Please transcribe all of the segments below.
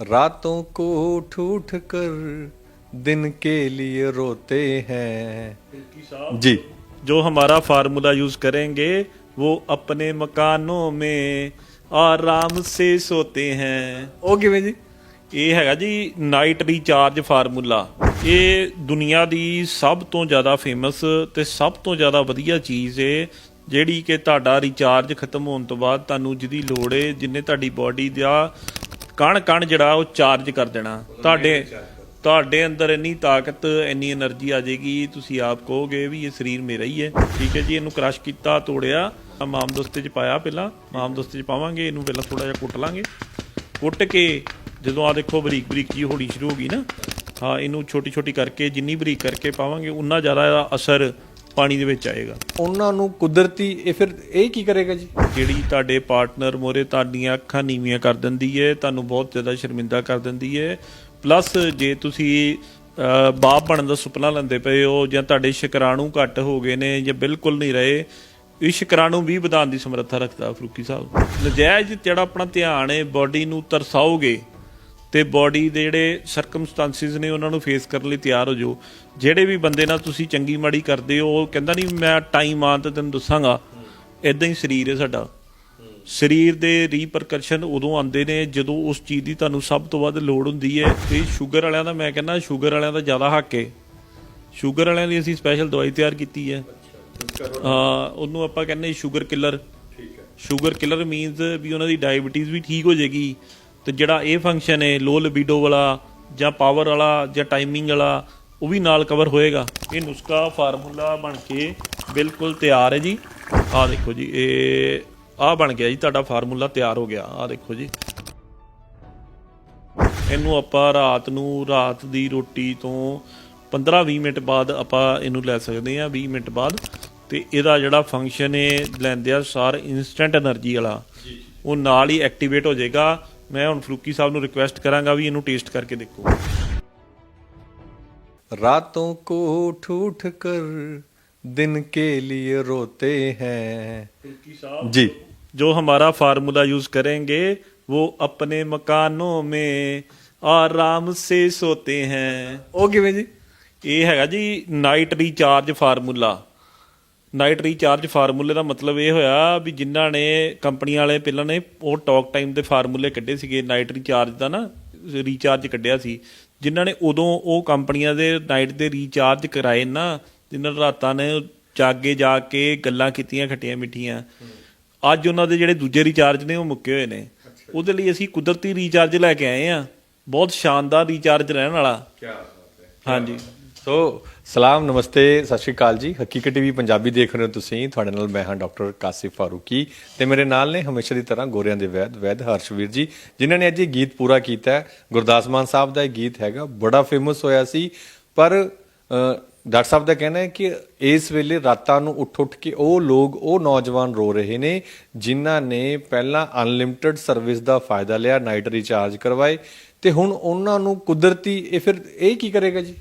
रातों को उठ उठ कर दिन के लिए रोते हैं जी जो हमारा फार्मूला यूज करेंगे वो अपने मकानों में आराम से सोते हैं ਉਹ ਕਿਵੇਂ ਜੀ ਇਹ ਹੈਗਾ ਜੀ ਨਾਈਟ ਰੀਚਾਰਜ ਫਾਰਮੂਲਾ ਇਹ ਦੁਨੀਆ ਦੀ ਸਭ ਤੋਂ ਜ਼ਿਆਦਾ ਫੇਮਸ ਤੇ ਸਭ ਤੋਂ ਜ਼ਿਆਦਾ ਵਧੀਆ ਚੀਜ਼ ਏ ਜਿਹੜੀ ਕਿ ਤੁਹਾਡਾ ਰੀਚਾਰਜ ਖਤਮ ਹੋਣ ਤੋਂ ਬਾਅਦ ਤੁਹਾਨੂੰ ਜਿਹਦੀ ਲੋੜ ਏ ਜਿੰਨੇ ਤੁਹਾਡੀ ਬਾਡੀ ਦਾ ਕਣ ਕਣ ਜਿਹੜਾ ਉਹ ਚਾਰਜ ਕਰ ਦੇਣਾ। ਤੁਹਾਡੇ ਤੁਹਾਡੇ ਅੰਦਰ ਇੰਨੀ ਤਾਕਤ, ਇੰਨੀ એનર્ਜੀ ਆ ਜਾਏਗੀ, ਤੁਸੀਂ ਆਪ ਕਹੋਗੇ ਵੀ ਇਹ ਸਰੀਰ ਮੇਰਾ ਹੀ ਹੈ। ਠੀਕ ਹੈ ਜੀ, ਇਹਨੂੰ ਕਰਸ਼ ਕੀਤਾ, ਤੋੜਿਆ ਮਾਮਦੋਸਤੇ 'ਚ ਪਾਇਆ ਪਹਿਲਾਂ। ਮਾਮਦੋਸਤੇ 'ਚ ਪਾਵਾਂਗੇ, ਇਹਨੂੰ ਪਹਿਲਾਂ ਥੋੜਾ ਜਿਹਾ ਕੁੱਟ ਲਾਂਗੇ। ਕੁੱਟ ਕੇ ਜਦੋਂ ਆ ਦੇਖੋ ਬਰੀਕ ਬਰੀਕ ਜੀ ਹੋਣੀ ਸ਼ੁਰੂ ਹੋ ਗਈ ਨਾ ਹਾਂ ਇਹਨੂੰ ਛੋਟੀ ਛੋਟੀ ਕਰਕੇ, ਜਿੰਨੀ ਬਰੀਕ ਕਰਕੇ ਪਾਵਾਂਗੇ, ਉਨਾ ਜ਼ਿਆਦਾ ਇਹਦਾ ਅਸਰ ਪਾਣੀ ਦੇ ਵਿੱਚ ਆਏਗਾ। ਉਹਨਾਂ ਨੂੰ ਕੁਦਰਤੀ ਇਹ ਫਿਰ ਇਹ ਕੀ ਕਰੇਗਾ ਜੀ? ਜਿਹੜੀ ਤੁਹਾਡੇ ਪਾਰਟਨਰ ਮੋਰੇ ਤੁਹਾਡੀਆਂ ਅੱਖਾਂ ਨੀਵੀਆਂ ਕਰ ਦਿੰਦੀ ਹੈ ਤੁਹਾਨੂੰ ਬਹੁਤ ਜ਼ਿਆਦਾ ਸ਼ਰਮਿੰਦਾ ਕਰ ਦਿੰਦੀ ਹੈ ਪਲੱਸ ਜੇ ਤੁਸੀਂ ਬਾਪ ਬਣਨ ਦਾ ਸੁਪਨਾ ਲੈਂਦੇ ਪਏ ਹੋ ਜਾਂ ਤੁਹਾਡੇ ਸ਼ੁਕਰਾਣੂ ਘੱਟ ਹੋ ਗਏ ਨੇ ਜਾਂ ਬਿਲਕੁਲ ਨਹੀਂ ਰਹੇ ਇਹ ਸ਼ੁਕਰਾਣੂ ਵੀ ਵਧਾਉਣ ਦੀ ਸਮਰੱਥਾ ਰੱਖਦਾ ਫਰੂਕੀ ਸਾਹਿਬ। ਨਜਾਇਜ਼ ਜਿਹੜਾ ਆਪਣਾ ਧਿਆਨ ਹੈ ਬਾਡੀ ਨੂੰ ਤਰਸਾਓਗੇ ਤੇ ਬਾਡੀ ਦੇ ਜਿਹੜੇ ਸਰਕਮਸਟੈਂਸਿਸ ਨੇ ਉਹਨਾਂ ਨੂੰ ਫੇਸ ਕਰਨ ਲਈ ਤਿਆਰ ਹੋ ਜਾਓ। ਜਿਹੜੇ ਵੀ ਬੰਦੇ ਨਾਲ ਤੁਸੀਂ ਚੰਗੀ ਮਾੜੀ ਕਰਦੇ ਹੋ ਉਹ ਕਹਿੰਦਾ ਨਹੀਂ ਮੈਂ ਟਾਈਮ ਆਨ ਤੇ ਤੈਨੂੰ ਦੱਸਾਂਗਾ। ਇਦਾਂ ਹੀ ਸਰੀਰ ਹੈ ਸਾਡਾ। ਸਰੀਰ ਦੇ ਰੀਪਰਕਸ਼ਨ ਉਦੋਂ ਆਉਂਦੇ ਨੇ ਜਦੋਂ ਉਸ ਚੀਜ਼ ਦੀ ਤੁਹਾਨੂੰ ਸਭ ਤੋਂ ਵੱਧ ਲੋੜ ਹੁੰਦੀ ਹੈ। ਤੇ ਸ਼ੂਗਰ ਵਾਲਿਆਂ ਦਾ ਮੈਂ ਕਹਿੰਦਾ ਸ਼ੂਗਰ ਵਾਲਿਆਂ ਦਾ ਜ਼ਿਆਦਾ ਹੱਕ ਹੈ। ਸ਼ੂਗਰ ਵਾਲਿਆਂ ਲਈ ਅਸੀਂ ਸਪੈਸ਼ਲ ਦਵਾਈ ਤਿਆਰ ਕੀਤੀ ਹੈ। ਹਾਂ ਉਹਨੂੰ ਆਪਾਂ ਕਹਿੰਦੇ ਸ਼ੂਗਰ ਕਿਲਰ ਠੀਕ ਹੈ। ਸ਼ੂਗਰ ਕਿਲਰ ਮੀਨਸ ਵੀ ਉਹਨਾਂ ਦੀ ਡਾਇਬੀਟੀਜ਼ ਵੀ ਠੀਕ ਹੋ ਜਾਏਗੀ। ਤੇ ਜਿਹੜਾ ਇਹ ਫੰਕਸ਼ਨ ਹੈ ਲੋ ਲਿਬਿਡੋ ਵਾਲਾ ਜਾਂ ਪਾਵਰ ਵਾਲਾ ਜਾਂ ਟਾਈਮਿੰਗ ਵਾਲਾ ਉਹ ਵੀ ਨਾਲ ਕਵਰ ਹੋਏਗਾ। ਇਹ ਨੁਸਖਾ ਫਾਰਮੂਲਾ ਬਣ ਕੇ ਬਿਲਕੁਲ ਤਿਆਰ ਹੈ ਜੀ। ਆਹ ਦੇਖੋ ਜੀ ਇਹ ਆਹ ਬਣ ਗਿਆ ਜੀ ਤੁਹਾਡਾ ਫਾਰਮੂਲਾ ਤਿਆਰ ਹੋ ਗਿਆ। ਆਹ ਦੇਖੋ ਜੀ। ਇਹਨੂੰ ਆਪਾਂ ਰਾਤ ਨੂੰ ਰਾਤ ਦੀ ਰੋਟੀ ਤੋਂ 15-20 ਮਿੰਟ ਬਾਅਦ ਆਪਾਂ ਇਹਨੂੰ ਲੈ ਸਕਦੇ ਆ 20 ਮਿੰਟ ਬਾਅਦ। ਤੇ ਇਹਦਾ ਜਿਹੜਾ ਫੰਕਸ਼ਨ ਹੈ ਲੈਂਦੇ ਆ ਸਾਰ ਇਨਸਟੈਂਟ એનર્ਜੀ ਵਾਲਾ। ਉਹ ਨਾਲ ਹੀ ਐਕਟੀਵੇਟ ਹੋ ਜਾਏਗਾ। ਮੈਂ ਹੁਣ ਫਰੂਕੀ ਸਾਹਿਬ ਨੂੰ ਰਿਕੁਐਸਟ ਕਰਾਂਗਾ ਵੀ ਇਹਨੂੰ ਟੇਸਟ ਕਰਕੇ ਦੇਖੋ रातों को उठ उठ कर दिन के लिए रोते हैं जी जो हमारा फार्मूला यूज करेंगे वो अपने मकानों में आराम से सोते हैं ਉਹ ਕਿਵੇਂ ਜੀ ਇਹ ਹੈਗਾ ਜੀ night recharge formula Night recharge ਫਾਰਮੂਲੇ ਦਾ ਮਤਲਬ ਇਹ ਹੋਇਆ ਵੀ ਜਿਨ੍ਹਾਂ ਨੇ ਕੰਪਨੀ ਵਾਲੇ ਪਹਿਲਾਂ ਨੇ ਉਹ ਟਾਕ ਟਾਈਮ ਦੇ ਫਾਰਮੂਲੇ ਕੱਢੇ ਸੀਗੇ ਨਾਈਟ ਰੀਚਾਰਜ ਦਾ ਨਾ ਰੀਚਾਰਜ ਕੱਢਿਆ ਸੀ। ਜਿਨ੍ਹਾਂ ਨੇ ਉਦੋਂ ਉਹ ਕੰਪਨੀਆਂ ਦੇ ਨਾਈਟ ਦੇ ਰੀਚਾਰਜ ਕਰਾਏ ਨਾ ਜਿਨ੍ਹਾਂ ਰਾਤਾਂ ਨੇ ਜਾਗੇ ਜਾ ਕੇ ਗੱਲਾਂ ਕੀਤੀਆਂ ਖੱਟੀਆਂ ਮਿੱਠੀਆਂ। ਅੱਜ ਉਹਨਾਂ ਦੇ ਜਿਹੜੇ ਦੂਜੇ ਰੀਚਾਰਜ ਨੇ ਉਹ ਮੁੱਕੇ ਹੋਏ ਨੇ। ਉਹਦੇ ਲਈ ਅਸੀਂ ਕੁਦਰਤੀ ਰੀਚਾਰਜ ਲੈ ਕੇ ਆਏ ਆ। ਬਹੁਤ ਸ਼ਾਨਦਾਰ ਰੀਚਾਰਜ ਰਹਿਣ ਵਾਲਾ। ਹਾਂਜੀ। ਸੋ ਸਲਾਮ, ਨਮਸਤੇ, ਸਤਿ ਸ਼੍ਰੀ ਅਕਾਲ ਜੀ। ਹਕੀਕਤ ਟੀਵੀ ਪੰਜਾਬੀ ਦੇਖ ਰਹੇ ਹੋ ਤੁਸੀਂ। ਤੁਹਾਡੇ ਨਾਲ ਮੈਂ ਹਾਂ ਡਾਕਟਰ ਕਾਸਿਫ ਫਾਰੂਕੀ ਤੇ ਮੇਰੇ ਨਾਲ ਨੇ ਹਮੇਸ਼ਾ ਦੀ ਤਰ੍ਹਾਂ ਗੋਰਿਆਂ ਦੇ ਵੈਦ ਵੈਦ ਹਰਸ਼ਵੀਰ ਜੀ, ਜਿਨ੍ਹਾਂ ਨੇ ਅੱਜ ਇਹ ਗੀਤ ਪੂਰਾ ਕੀਤਾ ਹੈ। ਗੁਰਦਾਸ ਮਾਨ ਸਾਹਿਬ ਦਾ ਇਹ ਗੀਤ ਹੈਗਾ, ਬੜਾ ਫੇਮਸ ਹੋਇਆ ਸੀ। ਪਰ ਡਾਕਟਰ ਸਾਹਿਬ ਦਾ ਕਹਿਣਾ ਹੈ ਕਿ ਇਸ ਵੇਲੇ ਰਾਤਾਂ ਨੂੰ ਉੱਠ ਉੱਠ ਕੇ ਉਹ ਲੋਕ, ਉਹ ਨੌਜਵਾਨ ਰੋ ਰਹੇ ਨੇ, ਜਿਨ੍ਹਾਂ ਨੇ ਪਹਿਲਾਂ ਅਨਲਿਮਿਟਿਡ ਸਰਵਿਸ ਦਾ ਫਾਇਦਾ ਲਿਆ ਨਾਈਟ ਰੀਚਾਰਜ ਕਰਵਾਏ ਤੇ ਹੁਣ ਉਹਨਾਂ ਨੂੰ ਕੁਦਰਤੀ, ਇਹ ਫਿਰ ਇਹ ਕੀ ਕਰੇਗਾ ਜੀ?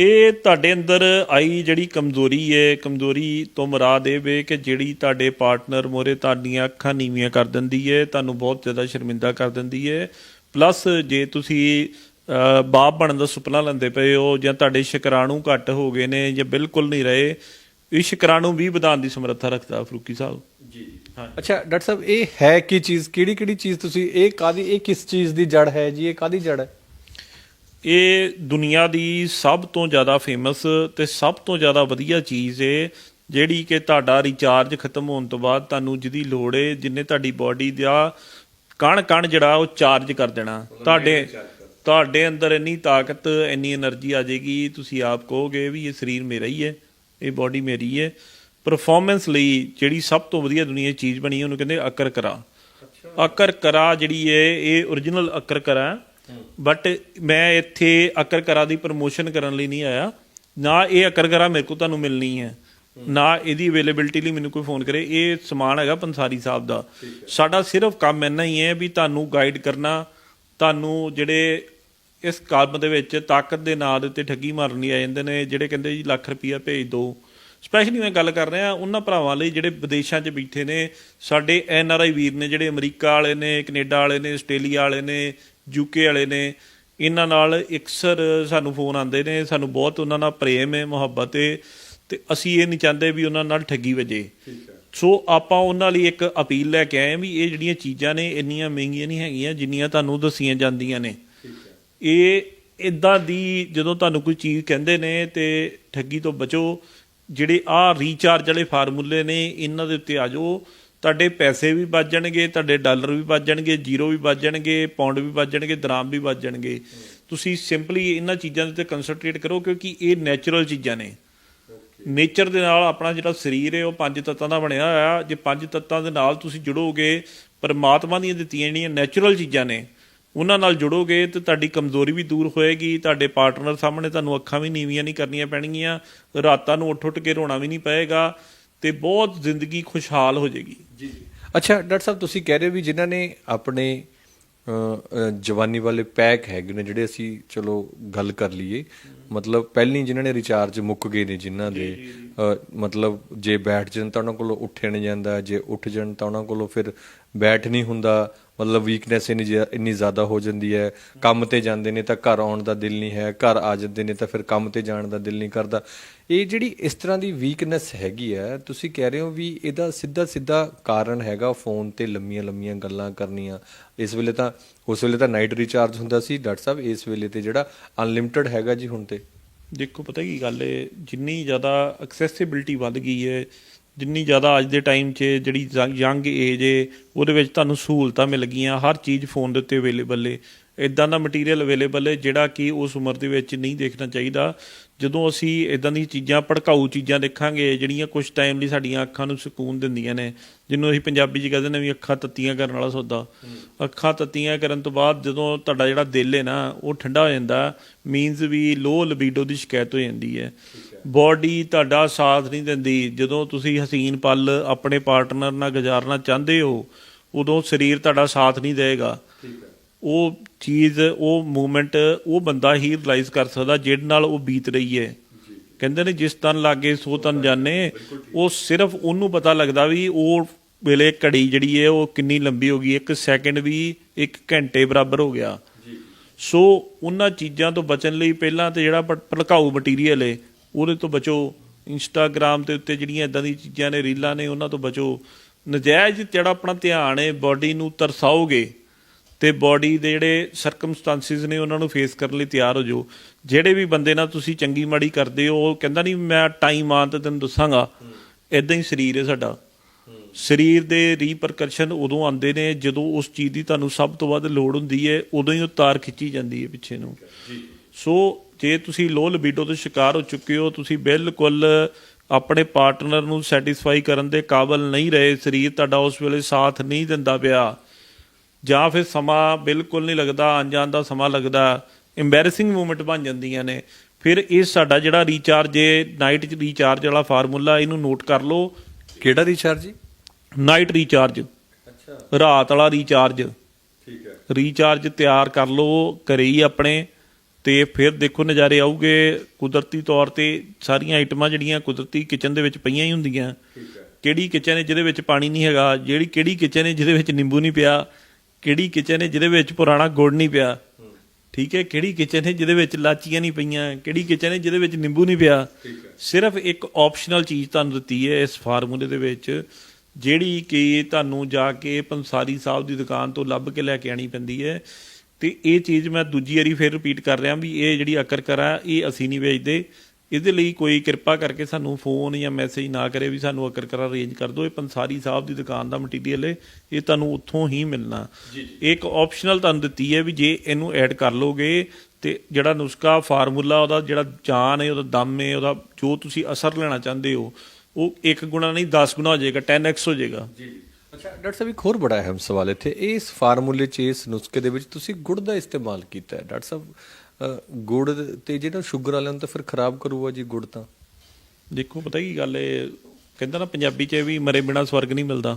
ਇਹ ਤੁਹਾਡੇ ਅੰਦਰ ਆਈ ਜਿਹੜੀ ਕਮਜ਼ੋਰੀ ਹੈ ਕਮਜ਼ੋਰੀ ਤੋਂ ਮੁਰਾਦ ਇਹ ਵੇ ਕਿ ਜਿਹੜੀ ਤੁਹਾਡੇ ਪਾਰਟਨਰ ਮੋਰੇ ਤੁਹਾਡੀਆਂ ਅੱਖਾਂ ਨੀਵੀਆਂ ਕਰ ਦਿੰਦੀ ਹੈ ਤੁਹਾਨੂੰ ਬਹੁਤ ਜ਼ਿਆਦਾ ਸ਼ਰਮਿੰਦਾ ਕਰ ਦਿੰਦੀ ਹੈ। ਪਲੱਸ ਜੇ ਤੁਸੀਂ ਬਾਪ ਬਣਨ ਦਾ ਸੁਪਨਾ ਲੈਂਦੇ ਪਏ ਹੋ ਜਾਂ ਤੁਹਾਡੇ ਸ਼ੁਕਰਾਣੂ ਘੱਟ ਹੋ ਗਏ ਨੇ ਜਾਂ ਬਿਲਕੁਲ ਨਹੀਂ ਰਹੇ ਇਹ ਸ਼ੁਕਰਾਣੂ ਵੀ ਵਧਾਉਣ ਦੀ ਸਮਰੱਥਾ ਰੱਖਦਾ ਫਰੂਕੀ ਸਾਹਿਬ। ਜੀ। ਹਾਂ। ਅੱਛਾ ਡਾਕਟਰ ਸਾਹਿਬ ਇਹ ਹੈ ਕੀ ਚੀਜ਼ ਕਿਹੜੀ ਕਿਹੜੀ ਚੀਜ਼ ਤੁਸੀਂ ਇਹ ਕਾਦੀ ਇਹ ਕਿਸ ਚੀਜ਼ ਦੀ ਜੜ ਹੈ ਜੀ ਇਹ ਕਾਦੀ ਜੜ ਹੈ? ਇਹ ਦੁਨੀਆ ਦੀ ਸਭ ਤੋਂ ਜ਼ਿਆਦਾ ਫੇਮਸ ਤੇ ਸਭ ਤੋਂ ਜ਼ਿਆਦਾ ਵਧੀਆ ਚੀਜ਼ ਏ ਜਿਹੜੀ ਕਿ ਤੁਹਾਡਾ ਰੀਚਾਰਜ ਖਤਮ ਹੋਣ ਤੋਂ ਬਾਅਦ ਤੁਹਾਨੂੰ ਜਿਹਦੀ ਲੋੜ ਏ ਜਿੰਨੇ ਤੁਹਾਡੀ ਬਾਡੀ ਦਾ ਕਣ ਕਣ ਜਿਹੜਾ ਉਹ ਚਾਰਜ ਕਰ ਦੇਣਾ। ਤੁਹਾਡੇ ਤੁਹਾਡੇ ਅੰਦਰ ਇੰਨੀ ਤਾਕਤ ਇੰਨੀ એનર્ਜੀ ਆ ਜਾਏਗੀ ਤੁਸੀਂ ਆਪ ਕਹੋਗੇ ਵੀ ਇਹ ਸਰੀਰ ਮੇਰਾ ਹੀ ਹੈ ਇਹ ਬਾਡੀ ਮੇਰੀ ਹੈ ਪਰਫਾਰਮੈਂਸ ਲਈ ਜਿਹੜੀ ਸਭ ਤੋਂ ਵਧੀਆ ਦੁਨੀਆ ਚੀਜ਼ ਬਣੀ ਉਹਨੂੰ ਕਹਿੰਦੇ ਅਕਰ ਕਰਾ। ਅਕਰ ਕਰਾ ਜਿਹੜੀ ਏ ਇਹ origignal ਅਕਰ ਕਰਾ। ਬਟ ਮੈਂ ਇੱਥੇ ਅਕਰ ਕਰਾ ਦੀ ਪ੍ਰਮੋਸ਼ਨ ਕਰਨ ਲਈ ਨਹੀਂ ਆਇਆ। ਨਾ ਇਹ ਅਕਰ ਮੇਰੇ ਕੋਲ ਤੁਹਾਨੂੰ ਮਿਲਣੀ ਹੈ। ਨਾ ਇਹਦੀ ਅਵੇਲੇਬਿਲਟੀ ਲਈ ਮੈਨੂੰ ਕੋਈ ਫੋਨ ਕਰੇ। ਇਹ ਸਮਾਨ ਹੈਗਾ ਪੰਸਾਰੀ ਸਾਹਿਬ ਦਾ। ਸਾਡਾ ਸਿਰਫ ਕੰਮ ਇੰਨਾ ਹੀ ਹੈ ਵੀ ਤੁਹਾਨੂੰ ਗਾਈਡ ਕਰਨਾ, ਤੁਹਾਨੂੰ ਜਿਹੜੇ ਇਸ ਕਾਲਮ ਦੇ ਵਿੱਚ ਤਾਕਤ ਦੇ ਨਾਂ ਦੇ ਉੱਤੇ ਠੱਗੀ ਮਾਰਨ ਲਈ ਆ ਜਾਂਦੇ ਨੇ, ਜਿਹੜੇ ਕਹਿੰਦੇ ਜੀ ਲੱਖ ਰੁਪਈਆ ਭੇਜ ਦਿਓ ਸਪੈਸ਼ਲੀ ਮੈਂ ਗੱਲ ਕਰ ਰਿਹਾ, ਉਹਨਾਂ ਭਰਾਵਾਂ ਲਈ ਜਿਹੜੇ ਵਿਦੇਸ਼ਾਂ 'ਚ ਬੈਠੇ ਨੇ, ਸਾਡੇ ਐਨ ਆਰ ਆਈ ਵੀਰ ਨੇ, ਜਿਹੜੇ ਅਮਰੀਕਾ ਵਾਲੇ ਨੇ, ਕੈਨੇਡਾ ਵਾਲੇ ਨੇ, ਆਸਟ੍ਰੇਲੀਆ ਵਾਲੇ ਨੇ ਯੂਕੇ ਵਾਲੇ ਨੇ ਇਹਨਾਂ ਨਾਲ ਅਕਸਰ ਸਾਨੂੰ ਫੋਨ ਆਉਂਦੇ ਨੇ ਸਾਨੂੰ ਬਹੁਤ ਉਹਨਾਂ ਨਾਲ ਪ੍ਰੇਮ ਹੈ ਮੁਹੱਬਤ ਹੈ ਤੇ ਅਸੀਂ ਇਹ ਨਹੀਂ ਚਾਹੁੰਦੇ ਵੀ ਉਹਨਾਂ ਨਾਲ ਠੱਗੀ ਵਜੇ। ਸੋ ਆਪਾਂ ਉਹਨਾਂ ਲਈ ਇੱਕ ਅਪੀਲ ਲੈ ਕੇ ਆਏ ਵੀ ਇਹ ਜਿਹੜੀਆਂ ਚੀਜ਼ਾਂ ਨੇ ਇੰਨੀਆਂ ਮਹਿੰਗੀਆਂ ਨਹੀਂ ਹੈਗੀਆਂ ਜਿੰਨੀਆਂ ਤੁਹਾਨੂੰ ਦੱਸੀਆਂ ਜਾਂਦੀਆਂ ਨੇ। ਇਹ ਇਦਾਂ ਦੀ ਜਦੋਂ ਤੁਹਾਨੂੰ ਕੋਈ ਚੀਜ਼ ਕਹਿੰਦੇ ਨੇ ਤੇ ਠੱਗੀ ਤੋਂ ਬਚੋ ਜਿਹੜੇ ਆ ਰੀਚਾਰਜ ਵਾਲੇ ਫਾਰਮੂਲੇ ਨੇ ਇਹਨਾਂ ਦੇ ਉੱਤੇ ਆ ਜਾਓ ਤੁਹਾਡੇ ਪੈਸੇ ਵੀ ਬਚ ਜਾਣਗੇ ਤੁਹਾਡੇ ਡਾਲਰ ਵੀ ਬਚ ਜਾਣਗੇ ਜ਼ੀਰੋ ਵੀ ਬਚ ਜਾਣਗੇ ਪਾਉਂਡ ਵੀ ਬਚ ਜਾਣਗੇ ਦਰਾਮ ਵੀ ਬਚ ਜਾਣਗੇ। ਤੁਸੀਂ ਸਿੰਪਲੀ ਇਹਨਾਂ ਚੀਜ਼ਾਂ ਦੇ ਉੱਤੇ ਕਨਸੈਂਟਰੇਟ ਕਰੋ ਕਿਉਂਕਿ ਇਹ ਨੇਚਰਲ ਚੀਜ਼ਾਂ ਨੇ। ਨੇਚਰ ਦੇ ਨਾਲ ਆਪਣਾ ਜਿਹੜਾ ਸਰੀਰ ਹੈ ਉਹ ਪੰਜ ਤੱਤਾਂ ਦਾ ਬਣਿਆ ਹੋਇਆ। ਜੇ ਪੰਜ ਤੱਤਾਂ ਦੇ ਨਾਲ ਤੁਸੀਂ ਜੁੜੋਗੇ ਪਰਮਾਤਮਾ ਦੀਆਂ ਦਿੱਤੀਆਂ ਜਿਹੜੀਆਂ ਨੈਚੁਰਲ ਚੀਜ਼ਾਂ ਨੇ ਉਹਨਾਂ ਨਾਲ ਜੁੜੋਗੇ ਤੇ ਤੁਹਾਡੀ ਕਮਜ਼ੋਰੀ ਵੀ ਦੂਰ ਹੋਏਗੀ ਤੁਹਾਡੇ ਪਾਰਟਨਰ ਸਾਹਮਣੇ ਤੁਹਾਨੂੰ ਅੱਖਾਂ ਵੀ ਨੀਵੀਆਂ ਨਹੀਂ ਕਰਨੀਆਂ ਪੈਣਗੀਆਂ ਰਾਤਾਂ ਨੂੰ ਉੱਠ ਉੱਠ ਕੇ ਰੋਣਾ ਵੀ ਨਹੀਂ ਪਏਗਾ ਤੇ ਬਹੁਤ ਜ਼ਿੰਦਗੀ ਖੁਸ਼ਹਾਲ ਹੋ ਜਾਏਗੀ। ਜੀ ਅੱਛਾ ਡਾਕਟਰ ਸਾਹਿਬ ਤੁਸੀਂ ਕਹਿ ਰਹੇ ਹੋ ਵੀ ਜਿਨ੍ਹਾਂ ਨੇ ਆਪਣੇ ਜਵਾਨੀ ਵਾਲੇ ਪੈਕ ਹੈਗੇ ਨੇ ਜਿਹੜੇ ਅਸੀਂ ਚਲੋ ਗੱਲ ਕਰ ਲਈਏ। ਮਤਲਬ ਪਹਿਲੀ ਜਿਨ੍ਹਾਂ ਨੇ ਰਿਚਾਰਜ ਮੁੱਕ ਗਏ ਨੇ ਜਿਨ੍ਹਾਂ ਦੇ ਮਤਲਬ ਜੇ ਬੈਠ ਜਾਣ ਤਾਂ ਉਹਨਾਂ ਕੋਲੋਂ ਉੱਠਿਆ ਨਹੀਂ ਜਾਂਦਾ ਜੇ ਉੱਠ ਜਾਣ ਤਾਂ ਉਹਨਾਂ ਕੋਲੋਂ ਫਿਰ ਬੈਠ ਨਹੀਂ ਹੁੰਦਾ। ਮਤਲਬ ਵੀਕਨੈਸ ਇੰਨੀ ਇੰਨੀ ਜ਼ਿਆਦਾ ਹੋ ਜਾਂਦੀ ਹੈ। ਕੰਮ ਤੇ ਜਾਂਦੇ ਨੇ ਤਾਂ ਘਰ ਆਉਣ ਦਾ ਦਿਲ ਨਹੀਂ ਹੈ ਘਰ ਆ ਜਾਂਦੇ ਨੇ ਤਾਂ ਫਿਰ ਕੰਮ ਤੇ ਜਾਣ ਦਾ ਦਿਲ ਨਹੀਂ ਕਰਦਾ। ਇਹ ਜਿਹੜੀ ਇਸ ਤਰ੍ਹਾਂ ਦੀ ਵੀਕਨੈਸ ਹੈਗੀ ਹੈ ਤੁਸੀਂ ਕਹਿ ਰਹੇ ਹੋ ਵੀ ਇਹਦਾ ਸਿੱਧਾ ਸਿੱਧਾ ਕਾਰਨ ਹੈਗਾ ਫੋਨ ਤੇ ਲੰਮੀਆਂ ਲੰਮੀਆਂ ਗੱਲਾਂ ਕਰਨੀਆਂ। ਇਸ ਵੇਲੇ ਤਾਂ, ਉਸ ਵੇਲੇ ਤਾਂ ਨਾਈਟ ਰੀਚਾਰਜ ਹੁੰਦਾ ਸੀ, ਡਾਕਟਰ ਸਾਹਿਬ, ਇਸ ਵੇਲੇ ਤੇ ਜਿਹੜਾ ਅਨਲਿਮਿਟਿਡ ਹੈਗਾ ਜੀ ਹੁਣ ਤੇ। ਦੇਖੋ, ਪਤਾ ਕੀ ਗੱਲ ਏ, ਜਿੰਨੀ ਜ਼ਿਆਦਾ ਐਕਸੈਸਿਬਿਲਟੀ ਵੱਧ ਗਈ ਏ, ਜਿੰਨੀ ਜ਼ਿਆਦਾ ਅੱਜ ਦੇ ਟਾਈਮ 'ਚ ਜਿਹੜੀ ਯੰਗ ਏਜ ਏ, ਉਹਦੇ ਵਿੱਚ ਤੁਹਾਨੂੰ ਸਹੂਲਤਾਂ ਮਿਲ ਗਈਆਂ, ਹਰ ਚੀਜ਼ ਫੋਨ ਦੇ ਉੱਤੇ ਅਵੇਲੇਬਲ ਏ। ਇਦਾਂ ਦਾ ਮਟੀਰੀਅਲ ਅਵੇਲੇਬਲ ਹੈ ਜਿਹੜਾ ਕਿ ਉਸ ਉਮਰ ਦੇ ਵਿੱਚ ਨਹੀਂ ਦੇਖਣਾ ਚਾਹੀਦਾ। ਜਦੋਂ ਅਸੀਂ ਇਦਾਂ ਦੀਆਂ ਚੀਜ਼ਾਂ ਭੜਕਾਊ ਚੀਜ਼ਾਂ ਦੇਖਾਂਗੇ ਜਿਹੜੀਆਂ ਕੁਝ ਟਾਈਮ ਲਈ ਸਾਡੀਆਂ ਅੱਖਾਂ ਨੂੰ ਸਕੂਨ ਦਿੰਦੀਆਂ ਨੇ ਜਿਹਨੂੰ ਅਸੀਂ ਪੰਜਾਬੀ 'ਚ ਕਹਿੰਦੇ ਨੇ ਵੀ ਅੱਖਾਂ ਤੱਤੀਆਂ ਕਰਨ ਵਾਲਾ ਸੌਦਾ। ਅੱਖਾਂ ਤੱਤੀਆਂ ਕਰਨ ਤੋਂ ਬਾਅਦ ਜਦੋਂ ਤੁਹਾਡਾ ਜਿਹੜਾ ਦਿਲ ਹੈ ਨਾ ਉਹ ਠੰਡਾ ਹੋ ਜਾਂਦਾ ਮੀਨਸ ਵੀ ਲੋ ਲਿਬੀਡੋ ਦੀ ਸ਼ਿਕਾਇਤ ਹੋ ਜਾਂਦੀ ਹੈ। ਬਾਡੀ ਤੁਹਾਡਾ ਸਾਥ ਨਹੀਂ ਦਿੰਦੀ। ਜਦੋਂ ਤੁਸੀਂ ਹਸੀਨ ਪਲ ਆਪਣੇ ਪਾਰਟਨਰ ਨਾਲ ਗੁਜ਼ਾਰਨਾ ਚਾਹੁੰਦੇ ਹੋ ਉਦੋਂ ਸਰੀਰ ਤੁਹਾਡਾ ਸਾਥ ਨਹੀਂ ਦੇਗਾ ਉਹ ਚੀਜ਼, ਉਹ ਮੂਵਮੈਂਟ, ਉਹ ਬੰਦਾ ਹੀ ਰਿਅਲਾਈਜ਼ ਕਰ ਸਕਦਾ ਜਿਹਦੇ ਨਾਲ ਉਹ ਬੀਤ ਰਹੀ ਹੈ। ਕਹਿੰਦੇ ਨੇ ਜਿਸ ਤਨ ਲਾਗੇ ਸੋ ਤਨ ਜਾਣੇ, ਉਹ ਸਿਰਫ ਉਹਨੂੰ ਪਤਾ ਲੱਗਦਾ ਵੀ ਉਹ ਵੇਲੇ ਘੜੀ ਜਿਹੜੀ ਹੈ, ਉਹ ਕਿੰਨੀ ਲੰਬੀ ਹੋ ਗਈ, ਇੱਕ ਸੈਕਿੰਡ ਵੀ ਇੱਕ ਘੰਟੇ ਬਰਾਬਰ ਹੋ ਗਿਆ। ਸੋ ਉਹਨਾਂ ਚੀਜ਼ਾਂ ਤੋਂ ਬਚਣ ਲਈ ਪਹਿਲਾਂ ਤੇ ਜਿਹੜਾ ਭ- ਭੜਕਾਊ ਮਟੀਰੀਅਲ ਹੈ ਉਹਦੇ ਤੋਂ ਬਚੋ। ਇੰਸਟਾਗ੍ਰam ਦੇ ਉੱਤੇ ਜਿਹੜੀਆਂ ਇਦਾਂ ਦੀਆਂ ਚੀਜ਼ਾਂ ਨੇ, ਰੀਲਾਂ ਨੇ, ਉਹਨਾਂ ਤੋਂ ਬਚੋ। ਨਜਾਇਜ਼ ਜਿਹੜਾ ਆਪਣਾ ਧਿਆਨ ਹੈ ਬਾਡੀ ਨੂੰ ਤਰਸਾਓਗੇ ਤੇ ਬਾਡੀ ਦੇ ਜਿਹੜੇ ਸਰਕਮਸਟੈਂਸਿਸ ਨੇ ਉਹਨਾਂ ਨੂੰ ਫੇਸ ਕਰਨ ਲਈ ਤਿਆਰ ਹੋ ਜਾਓ। ਜਿਹੜੇ ਵੀ ਬੰਦੇ ਨਾਲ ਤੁਸੀਂ ਚੰਗੀ ਮਾੜੀ ਕਰਦੇ ਹੋ ਉਹ ਕਹਿੰਦਾ ਨਹੀਂ ਮੈਂ ਟਾਈਮ ਆਨ ਤੇ ਤੈਨੂੰ ਦੱਸਾਂਗਾ। ਇਦਾਂ ਹੀ ਸਰੀਰ ਹੈ ਸਾਡਾ। ਸਰੀਰ ਦੇ ਰੀਪਰਕਸ਼ਨ ਉਦੋਂ ਆਉਂਦੇ ਨੇ ਜਦੋਂ ਉਸ ਚੀਜ਼ ਦੀ ਤੁਹਾਨੂੰ ਸਭ ਤੋਂ ਵੱਧ ਲੋੜ ਹੁੰਦੀ ਹੈ ਉਦੋਂ ਹੀ ਉਹ ਤਾਰ ਖਿੱਚੀ ਜਾਂਦੀ ਹੈ ਪਿੱਛੇ ਨੂੰ। ਸੋ ਜੇ ਤੁਸੀਂ ਲੋ ਲਿਬੀਡੋ ਦੇ ਸ਼ਿਕਾਰ ਹੋ ਚੁੱਕੇ ਹੋ ਤੁਸੀਂ ਬਿਲਕੁਲ ਆਪਣੇ ਪਾਰਟਨਰ ਨੂੰ ਸੈਟੀਸਫਾਈ ਕਰਨ ਦੇ ਕਾਬਿਲ ਨਹੀਂ ਰਹੇ ਸਰੀਰ ਤੁਹਾਡਾ ਉਸ ਵੇਲੇ ਸਾਥ ਨਹੀਂ ਦਿੰਦਾ ਪਿਆ। ਜਾਂ ਫਿਰ ਸਮਾਂ ਬਿਲਕੁਲ ਨਹੀਂ ਲੱਗਦਾ ਅਣਜਾਣ ਦਾ ਸਮਾਂ ਲੱਗਦਾ ਐਮਬੈਰਸਿੰਗ ਮੂਮੈਂਟ ਬਣ ਜਾਂਦੀਆਂ ਨੇ। ਫਿਰ ਇਹ ਸਾਡਾ ਜਿਹੜਾ ਰੀਚਾਰਜ ਹੈ ਨਾਈਟ ਚ ਰੀਚਾਰਜ ਵਾਲਾ ਫਾਰਮੂਲਾ ਇਹਨੂੰ ਨੋਟ ਕਰ ਲਓ। ਕਿਹੜਾ ਰੀਚਾਰਜ ਜੀ? ਨਾਈਟ ਰੀਚਾਰਜ ਅੱਛਾ। ਰਾਤ ਵਾਲਾ ਰੀਚਾਰਜ ਠੀਕ ਹੈ। ਰੀਚਾਰਜ ਤਿਆਰ ਕਰ ਲਓ ਘਰੇ ਹੀ ਆਪਣੇ। ਤੇ ਫਿਰ ਦੇਖੋ ਨਜ਼ਾਰੇ ਆਉਗੇ ਕੁਦਰਤੀ ਤੌਰ ਤੇ ਸਾਰੀਆਂ ਆਈਟਮਾਂ ਜਿਹੜੀਆਂ ਕੁਦਰਤੀ ਕਿਚਨ ਦੇ ਵਿੱਚ ਪਈਆਂ ਹੀ ਹੁੰਦੀਆਂ। ਠੀਕ ਹੈ। ਕਿਹੜੀ ਕਿਚਨ ਹੈ ਜਿਹਦੇ ਵਿੱਚ ਪਾਣੀ ਨਹੀਂ ਹੈਗਾ ਜਿਹੜੀ ਕਿਹੜੀ ਕਿਚਨ ਹੈ ਜਿਹਦੇ ਵਿੱਚ ਨਿੰਬੂ ਨਹੀਂ ਪਿਆ ਕਿਹੜੀ ਕਿਚਨ ਹੈ ਜਿਹਦੇ ਵਿੱਚ ਪੁਰਾਣਾ ਗੁੜ ਨਹੀਂ ਪਿਆ? ਠੀਕ ਹੈ ਕਿਹੜੀ ਕਿਚਨ ਹੈ ਜਿਹਦੇ ਵਿੱਚ ਲਾਚੀਆਂ ਨਹੀਂ ਪਈਆਂ? ਕਿਹੜੀ ਕਿਚਨ ਹੈ ਜਿਹਦੇ ਵਿੱਚ ਨਿੰਬੂ ਨਹੀਂ ਪਿਆ? ਸਿਰਫ ਇੱਕ ਆਪਸ਼ਨਲ ਚੀਜ਼ ਤੁਹਾਨੂੰ ਦਿੱਤੀ ਹੈ ਇਸ ਫਾਰਮੂਲੇ ਦੇ ਵਿੱਚ ਜਿਹੜੀ ਕਿ ਤੁਹਾਨੂੰ ਜਾ ਕੇ ਪੰਸਾਰੀ ਸਾਹਿਬ ਦੀ ਦੁਕਾਨ ਤੋਂ ਲੱਭ ਕੇ ਲੈ ਕੇ ਆਣੀ ਪੈਂਦੀ ਹੈ। ਤੇ ਇਹ ਚੀਜ਼ ਮੈਂ ਦੂਜੀ ਵਾਰੀ ਫਿਰ ਰਿਪੀਟ ਕਰ ਰਿਹਾ ਵੀ ਇਹ ਜਿਹੜੀ ਅਕਰ ਕਰਾ ਇਹ ਅਸੀਂ ਨਹੀਂ ਵੇਚਦੇ। ਇਹਦੇ ਲਈ ਕੋਈ ਕਿਰਪਾ ਕਰਕੇ ਸਾਨੂੰ ਫੋਨ ਜਾਂ ਮੈਸੇਜ ਨਾ ਕਰੇ ਵੀ ਸਾਨੂੰ ਅਕਰ ਕਰਾ ਅਰੇਂਜ ਕਰ ਦਿਓ। ਇਹ ਪੰਸਾਰੀ ਸਾਹਿਬ ਦੀ ਦੁਕਾਨ ਦਾ ਮਟੀਰੀਅਲ ਹੈ ਇਹ ਤੁਹਾਨੂੰ ਉੱਥੋਂ ਹੀ ਮਿਲਣਾ। ਇੱਕ ਆਪਸ਼ਨਲ ਤੁਹਾਨੂੰ ਦਿੱਤੀ ਹੈ ਵੀ ਜੇ ਇਹਨੂੰ ਐਡ ਕਰ ਲੋਗੇ ਤੇ ਜਿਹੜਾ ਨੁਸਖਾ ਫਾਰਮੂਲਾ ਉਹਦਾ ਜਿਹੜਾ ਜਾਨ ਹੈ ਉਹਦਾ ਦਮ ਹੈ ਉਹਦਾ ਜੋ ਤੁਸੀਂ ਅਸਰ ਲੈਣਾ ਚਾਹੁੰਦੇ ਹੋ ਉਹ ਇੱਕ ਗੁਣਾ ਨਹੀਂ 10 ਗੁਣਾ ਹੋ ਜਾਏਗਾ 10x ਹੋ ਜਾਏਗਾ। ਜੀ ਅੱਛਾ ਡਾਕਟਰ ਸਾਹਿਬ ਇੱਕ ਹੋਰ ਬੜਾ ਅਹਿਮ ਸਵਾਲ ਇੱਥੇ। ਇਸ ਫਾਰਮੂਲੇ 'ਚ ਇਸ ਨੁਸਖੇ ਦੇ ਵਿੱਚ ਤੁਸੀਂ ਗੁੜ ਦਾ ਇਸਤੇਮਾਲ ਕੀਤਾ ਹੈ। ਡਾਕਟਰ ਸਾਹਿਬ ਗੁੜ ਤੇ ਜਿਹੜਾ ਸ਼ੂਗਰ ਵਾਲਿਆਂ ਨੂੰ ਤਾਂ ਫਿਰ ਖਰਾਬ ਕਰੂਗਾ ਜੀ ਗੁੜ ਤਾਂ। ਦੇਖੋ ਪਤਾ ਕੀ ਗੱਲ ਏ? ਕਹਿੰਦਾ ਨਾ ਪੰਜਾਬੀ 'ਚ ਵੀ ਮਰੇ ਬਿਨਾ ਸਵਰਗ ਨਹੀਂ ਮਿਲਦਾ।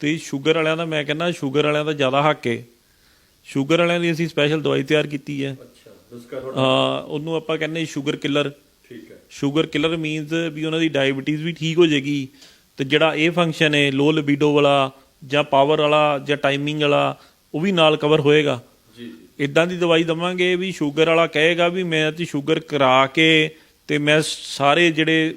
ਤੇ ਸ਼ੂਗਰ ਵਾਲਿਆਂ ਦਾ ਮੈਂ ਕਹਿੰਦਾ ਸ਼ੂਗਰ ਵਾਲਿਆਂ ਦਾ ਜ਼ਿਆਦਾ ਹੱਕ ਏ। ਸ਼ੂਗਰ ਵਾਲਿਆਂ ਲਈ ਅਸੀਂ ਸਪੈਸ਼ਲ ਦਵਾਈ ਤਿਆਰ ਕੀਤੀ ਹੈ ਹਾਂ ਉਹਨੂੰ ਆਪਾਂ ਕਹਿੰਦੇ ਸ਼ੂਗਰ ਕਿਲਰ ਠੀਕ ਹੈ। ਸ਼ੂਗਰ ਕਿਲਰ ਮੀਨਸ ਵੀ ਉਹਨਾਂ ਦੀ ਡਾਇਬੀਟੀਜ਼ ਵੀ ਠੀਕ ਹੋ ਜਾਏਗੀ। ਤੇ ਜਿਹੜਾ ਇਹ ਫੰਕਸ਼ਨ ਹੈ ਲੋ ਲਿਬਿਡੋ ਵਾਲਾ ਜਾਂ ਪਾਵਰ ਵਾਲਾ ਜਾਂ ਟਾਈਮਿੰਗ ਵਾਲਾ ਉਹ ਵੀ ਨਾਲ ਕਵਰ ਹੋਏਗਾ। ਇਦਾਂ ਦੀ ਦਵਾਈ ਦਵਾਂਗੇ ਵੀ ਸ਼ੂਗਰ ਵਾਲਾ ਕਹੇਗਾ ਵੀ ਮੈਂ ਤੇ ਸ਼ੂਗਰ ਕਰਾ ਕੇ ਤੇ ਮੈਂ ਸਾਰੇ ਜਿਹੜੇ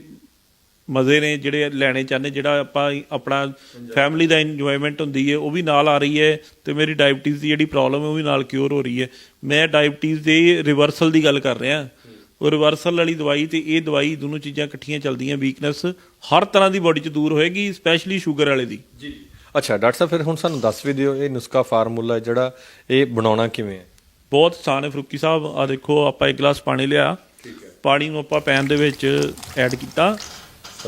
ਮਜ਼ੇ ਨੇ, ਜਿਹੜੇ ਲੈਣੇ ਚਾਹੁੰਦੇ, ਜਿਹੜਾ ਆਪਾਂ ਆਪਣਾ ਫੈਮਿਲੀ ਦਾ ਇੰਜੋਇਮੈਂਟ ਹੁੰਦੀ ਹੈ ਉਹ ਵੀ ਨਾਲ ਆ ਰਹੀ ਹੈ ਤੇ ਮੇਰੀ ਡਾਇਬੀਟੀਜ਼ ਦੀ ਜਿਹੜੀ ਪ੍ਰੋਬਲਮ ਹੈ ਉਹ ਵੀ ਨਾਲ ਕਿਉਰ ਹੋ ਰਹੀ ਹੈ ਮੈਂ ਡਾਇਬੀਟੀਜ਼ ਦੇ ਰਿਵਰਸਲ ਦੀ ਗੱਲ ਕਰ ਰਿਹਾ। ਉਹ ਰਿਵਰਸਲ ਵਾਲੀ ਦਵਾਈ ਤੇ ਇਹ ਦਵਾਈ ਦੋਨੋਂ ਚੀਜ਼ਾਂ ਇਕੱਠੀਆਂ ਚੱਲਦੀਆਂ ਵੀਕਨੈਸ ਹਰ ਤਰ੍ਹਾਂ ਦੀ ਬਾਡੀ 'ਚ ਦੂਰ ਹੋਏਗੀ ਸਪੈਸ਼ਲੀ ਸ਼ੂਗਰ ਵਾਲੇ ਦੀ। ਜੀ। ਅੱਛਾ ਡਾਕਟਰ ਸਾਹਿਬ ਫਿਰ ਹੁਣ ਸਾਨੂੰ ਦੱਸ ਵੀ ਦਿਓ ਇਹ ਨੁਸਖਾ ਫਾਰਮੂਲਾ ਜਿਹੜਾ ਇਹ ਬਣਾਉਣਾ ਕਿਵੇਂ ਹੈ? ਬਹੁਤ ਆਸਾਨ ਹੈ ਫਰੂਕੀ ਸਾਹਿਬ ਆ ਦੇਖੋ ਆਪਾਂ ਇੱਕ ਗਲਾਸ ਪਾਣੀ ਲਿਆ। ਠੀਕ ਹੈ। ਪਾਣੀ ਨੂੰ ਆਪਾਂ ਪੈਨ ਦੇ ਵਿੱਚ ਐਡ ਕੀਤਾ।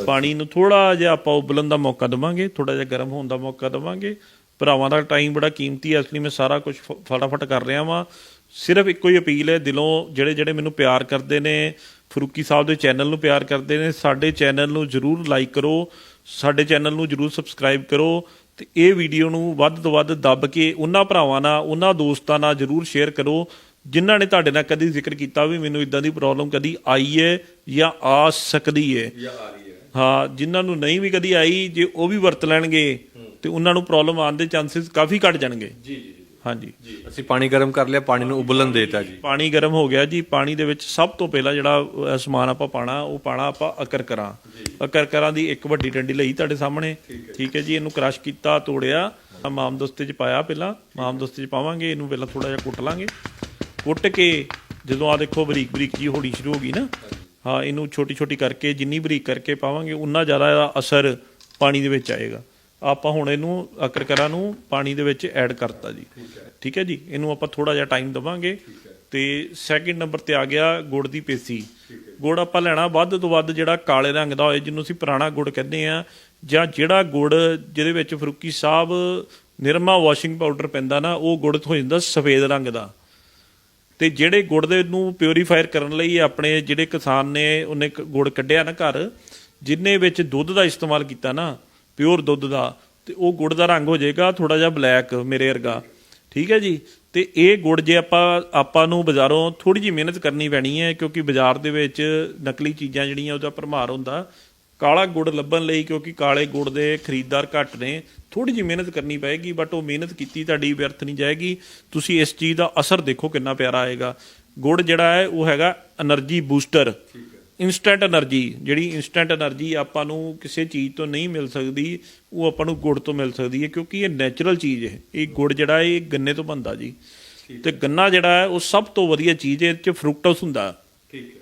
ਪਾਣੀ ਨੂੰ ਥੋੜਾ ਜਿਹਾ ਆਪਾਂ ਉਬਲਣ ਦਾ ਮੌਕਾ ਦੇਵਾਂਗੇ ਥੋੜਾ ਜਿਹਾ ਗਰਮ ਹੋਣ ਦਾ ਮੌਕਾ ਦੇਵਾਂਗੇ। ਭਰਾਵਾਂ ਦਾ ਟਾਈਮ ਬੜਾ ਕੀਮਤੀ ਹੈ ਇਸ ਲਈ ਮੈਂ ਸਾਰਾ ਕੁਝ ਫਟਾਫਟ ਕਰ ਰਿਹਾ ਵਾਂ। ਸਿਰਫ ਇੱਕੋ ਹੀ ਅਪੀਲ ਹੈ ਦਿਲੋਂ ਜਿਹੜੇ ਜਿਹੜੇ ਮੈਨੂੰ ਪਿਆਰ ਕਰਦੇ ਨੇ ਫਰੂਕੀ ਸਾਹਿਬ ਦੇ ਚੈਨਲ ਨੂੰ ਪਿਆਰ ਕਰਦੇ ਨੇ ਸਾਡੇ ਚੈਨਲ ਨੂੰ ਜਰੂਰ ਲਾਈਕ ਕਰੋ ਸਾਡੇ ਚੈਨਲ ਨੂੰ ਜਰੂਰ ਸਬਸਕ੍ਰਾਈਬ ਕਰੋ। ਤੇ ਇਹ ਵੀਡੀਓ ਨੂੰ ਵੱਧ ਤੋਂ ਵੱਧ ਦੱਬ ਕੇ ਉਹਨਾਂ ਭਰਾਵਾਂ ਨਾਲ ਉਹਨਾਂ ਦੋਸਤਾਂ ਨਾਲ ਜਰੂਰ ਸ਼ੇਅਰ ਕਰੋ ਜਿਨ੍ਹਾਂ ਨੇ ਤੁਹਾਡੇ ਨਾਲ ਕਦੀ ਜ਼ਿਕਰ ਕੀਤਾ ਵੀ ਮੈਨੂੰ ਇਦਾਂ ਦੀ ਪ੍ਰੋਬਲਮ ਕਦੀ ਆਈ ਹੈ ਜਾਂ ਆ ਸਕਦੀ ਹੈ ਜਾਂ ਆ ਰਹੀ ਹੈ ਹਾਂ ਜਿਨ੍ਹਾਂ ਨੂੰ ਨਹੀਂ ਵੀ ਕਦੀ ਆਈ ਜੇ ਉਹ ਵੀ ਵਰਤ ਲੈਣਗੇ ਤੇ ਉਹਨਾਂ ਨੂੰ ਪ੍ਰੋਬਲਮ ਆਉਣ ਦੇ ਚਾਂਸਸ ਕਾਫੀ ਘਟ ਜਾਣਗੇ। ਜੀ ਜੀ। ਹਾਂਜੀ। ਜੀ ਅਸੀਂ ਪਾਣੀ ਗਰਮ ਕਰ ਲਿਆ ਪਾਣੀ ਨੂੰ ਉਬਲਣ ਦੇਤਾ ਜੀ। ਪਾਣੀ ਗਰਮ ਹੋ ਗਿਆ ਜੀ ਪਾਣੀ ਦੇ ਵਿੱਚ ਸਭ ਤੋਂ ਪਹਿਲਾਂ ਜਿਹੜਾ ਸਮਾਨ ਆਪਾਂ ਪਾਣਾ ਉਹ ਪਾਣਾ ਆਪਾਂ ਅਕਰਕਰਾਂ ਅਕਰਕਰਾਂ ਦੀ ਇੱਕ ਵੱਡੀ ਡੰਡੀ ਲਈ ਤੁਹਾਡੇ ਸਾਹਮਣੇ। ਠੀਕ ਹੈ ਜੀ। ਇਹਨੂੰ ਕ੍ਰਸ਼ ਕੀਤਾ ਤੋੜਿਆ। ਮਾਮ ਦਸਤੇ ਚ ਪਾਇਆ ਪਹਿਲਾਂ। ਮਾਮ ਦਸਤੇ ਚ ਪਾਵਾਂਗੇ ਇਹਨੂੰ ਪਹਿਲਾਂ ਥੋੜਾ ਜਿਹਾ ਕੁੱਟ ਲਾਂਗੇ। ਕੁੱਟ ਕੇ ਜਦੋਂ ਆ ਦੇਖੋ ਬਰੀਕ ਬਰੀਕ ਜੀ ਹੋਣੀ ਸ਼ੁਰੂ ਹੋ ਗਈ ਨਾ ਹਾਂ ਇਹਨੂੰ ਛੋਟੀ ਛੋਟੀ ਕਰਕੇ ਜਿੰਨੀ ਬਰੀਕ ਕਰਕੇ ਪਾਵਾਂਗੇ ਉਨਾ ਜ਼ਿਆਦਾ ਇਹਦਾ ਅਸਰ ਪਾਣੀ ਦੇ ਵਿੱਚ ਆਏਗਾ। ਆਪਾਂ ਹੁਣ ਇਹਨੂੰ ਅਕਰਕਰਾਂ ਨੂੰ ਪਾਣੀ ਦੇ ਵਿੱਚ ਐਡ ਕਰਤਾ ਜੀ। ਠੀਕ ਹੈ ਜੀ? ਇਹਨੂੰ ਆਪਾਂ ਥੋੜਾ ਜਿਹਾ ਟਾਈਮ ਦਵਾਂਗੇ। ਤੇ ਸੈਕਿੰਡ ਨੰਬਰ ਤੇ ਆ ਗਿਆ ਗੁੜ ਦੀ ਪੇਸੀ। ਗੁੜ ਆਪਾਂ ਲੈਣਾ ਵੱਧ ਤੋਂ ਵੱਧ ਜਿਹੜਾ ਕਾਲੇ ਰੰਗ ਦਾ ਹੋਏ, ਜਿਹਨੂੰ ਅਸੀਂ ਪੁਰਾਣਾ ਗੁੜ ਕਹਿੰਦੇ ਆ ਜਾਂ ਜਿਹੜਾ ਗੁੜ ਜਿਹਦੇ ਵਿੱਚ ਫਰੂਕੀ ਸਾਹਿਬ ਨਿਰਮਾ ਵਾਸ਼ਿੰਗ ਪਾਊਡਰ ਪੈਂਦਾ ਨਾ, ਉਹ ਗੁੜ ਹੋ ਜਾਂਦਾ ਸਫੇਦ ਰੰਗ ਦਾ। ਤੇ ਜਿਹੜੇ ਗੁੜ ਦੇ ਨੂੰ ਪਿਉਰੀਫਾਇਰ ਕਰਨ ਲਈ ਆਪਣੇ ਜਿਹੜੇ ਕਿਸਾਨ ਨੇ, ਉਹਨੇ ਕ- ਗੁੜ ਕੱਢਿਆ ਨਾ ਘਰ, ਜਿੰਨੇ ਵਿੱਚ ਦੁੱਧ ਦਾ ਇਸਤੇਮਾਲ ਕੀਤਾ ਨਾ ਪਿਓਰ ਦੁੱਧ ਦਾ ਤੇ ਉਹ ਗੁੜ ਦਾ ਰੰਗ ਹੋ ਜਾਏਗਾ ਥੋੜਾ ਜਿਹਾ ਬਲੈਕ ਮੇਰੇ ਵਰਗਾ। ਠੀਕ ਹੈ ਜੀ? ਤੇ ਇਹ ਗੁੜ ਜੇ ਆਪਾਂ ਆਪਾਂ ਨੂੰ ਬਾਜ਼ਾਰੋਂ ਥੋੜੀ ਜੀ ਮਿਹਨਤ ਕਰਨੀ ਪੈਣੀ ਹੈ ਕਿਉਂਕਿ ਬਾਜ਼ਾਰ ਦੇ ਵਿੱਚ ਨਕਲੀ ਚੀਜ਼ਾਂ ਜਿਹੜੀਆਂ ਉਹਦਾ ਭਰਮਾਰ ਹੁੰਦਾ। ਕਾਲਾ ਗੁੜ ਲੱਭਣ ਲਈ ਕਿਉਂਕਿ ਕਾਲੇ ਗੁੜ ਦੇ ਖਰੀਦਦਾਰ ਘੱਟ ਨੇ ਥੋੜੀ ਜੀ ਮਿਹਨਤ ਕਰਨੀ ਪਏਗੀ ਬਟ ਉਹ ਮਿਹਨਤ ਕੀਤੀ ਤੁਹਾਡੀ ਵਿਅਰਥ ਨਹੀਂ ਜਾਏਗੀ। ਤੁਸੀਂ ਇਸ ਚੀਜ਼ ਦਾ ਅਸਰ ਦੇਖੋ ਕਿੰਨਾ ਪਿਆਰਾ ਆਏਗਾ। ਗੁੜ ਜਿਹੜਾ ਹੈ, ਉਹ ਹੈਗਾ એનર્ਜੀ ਬੂਸਟਰ ਇਨਸਟੈਂਟ એનર્ਜੀ ਜਿਹੜੀ ਇਨਸਟੈਂਟ એનર્ਜੀ ਆਪਾਂ ਨੂੰ ਕਿਸੇ ਚੀਜ਼ ਤੋਂ ਨਹੀਂ ਮਿਲ ਸਕਦੀ ਉਹ ਆਪਾਂ ਨੂੰ ਗੁੜ ਤੋਂ ਮਿਲ ਸਕਦੀ ਹੈ ਕਿਉਂਕਿ ਇਹ ਨੇਚਰਲ ਚੀਜ਼ ਹੈ। ਇਹ ਗੁੜ ਜਿਹੜਾ ਇਹ ਗੰਨੇ ਤੋਂ ਬਣਦਾ ਜੀ। ਤੇ ਗੰਨਾ ਜਿਹੜਾ ਹੈ ਉਹ ਸਭ ਤੋਂ ਵਧੀਆ ਚੀਜ਼ ਹੈ ਇਹ ਚ ਫਰੂਕਟੋਸ ਹੁੰਦਾ। ਠੀਕ ਹੈ।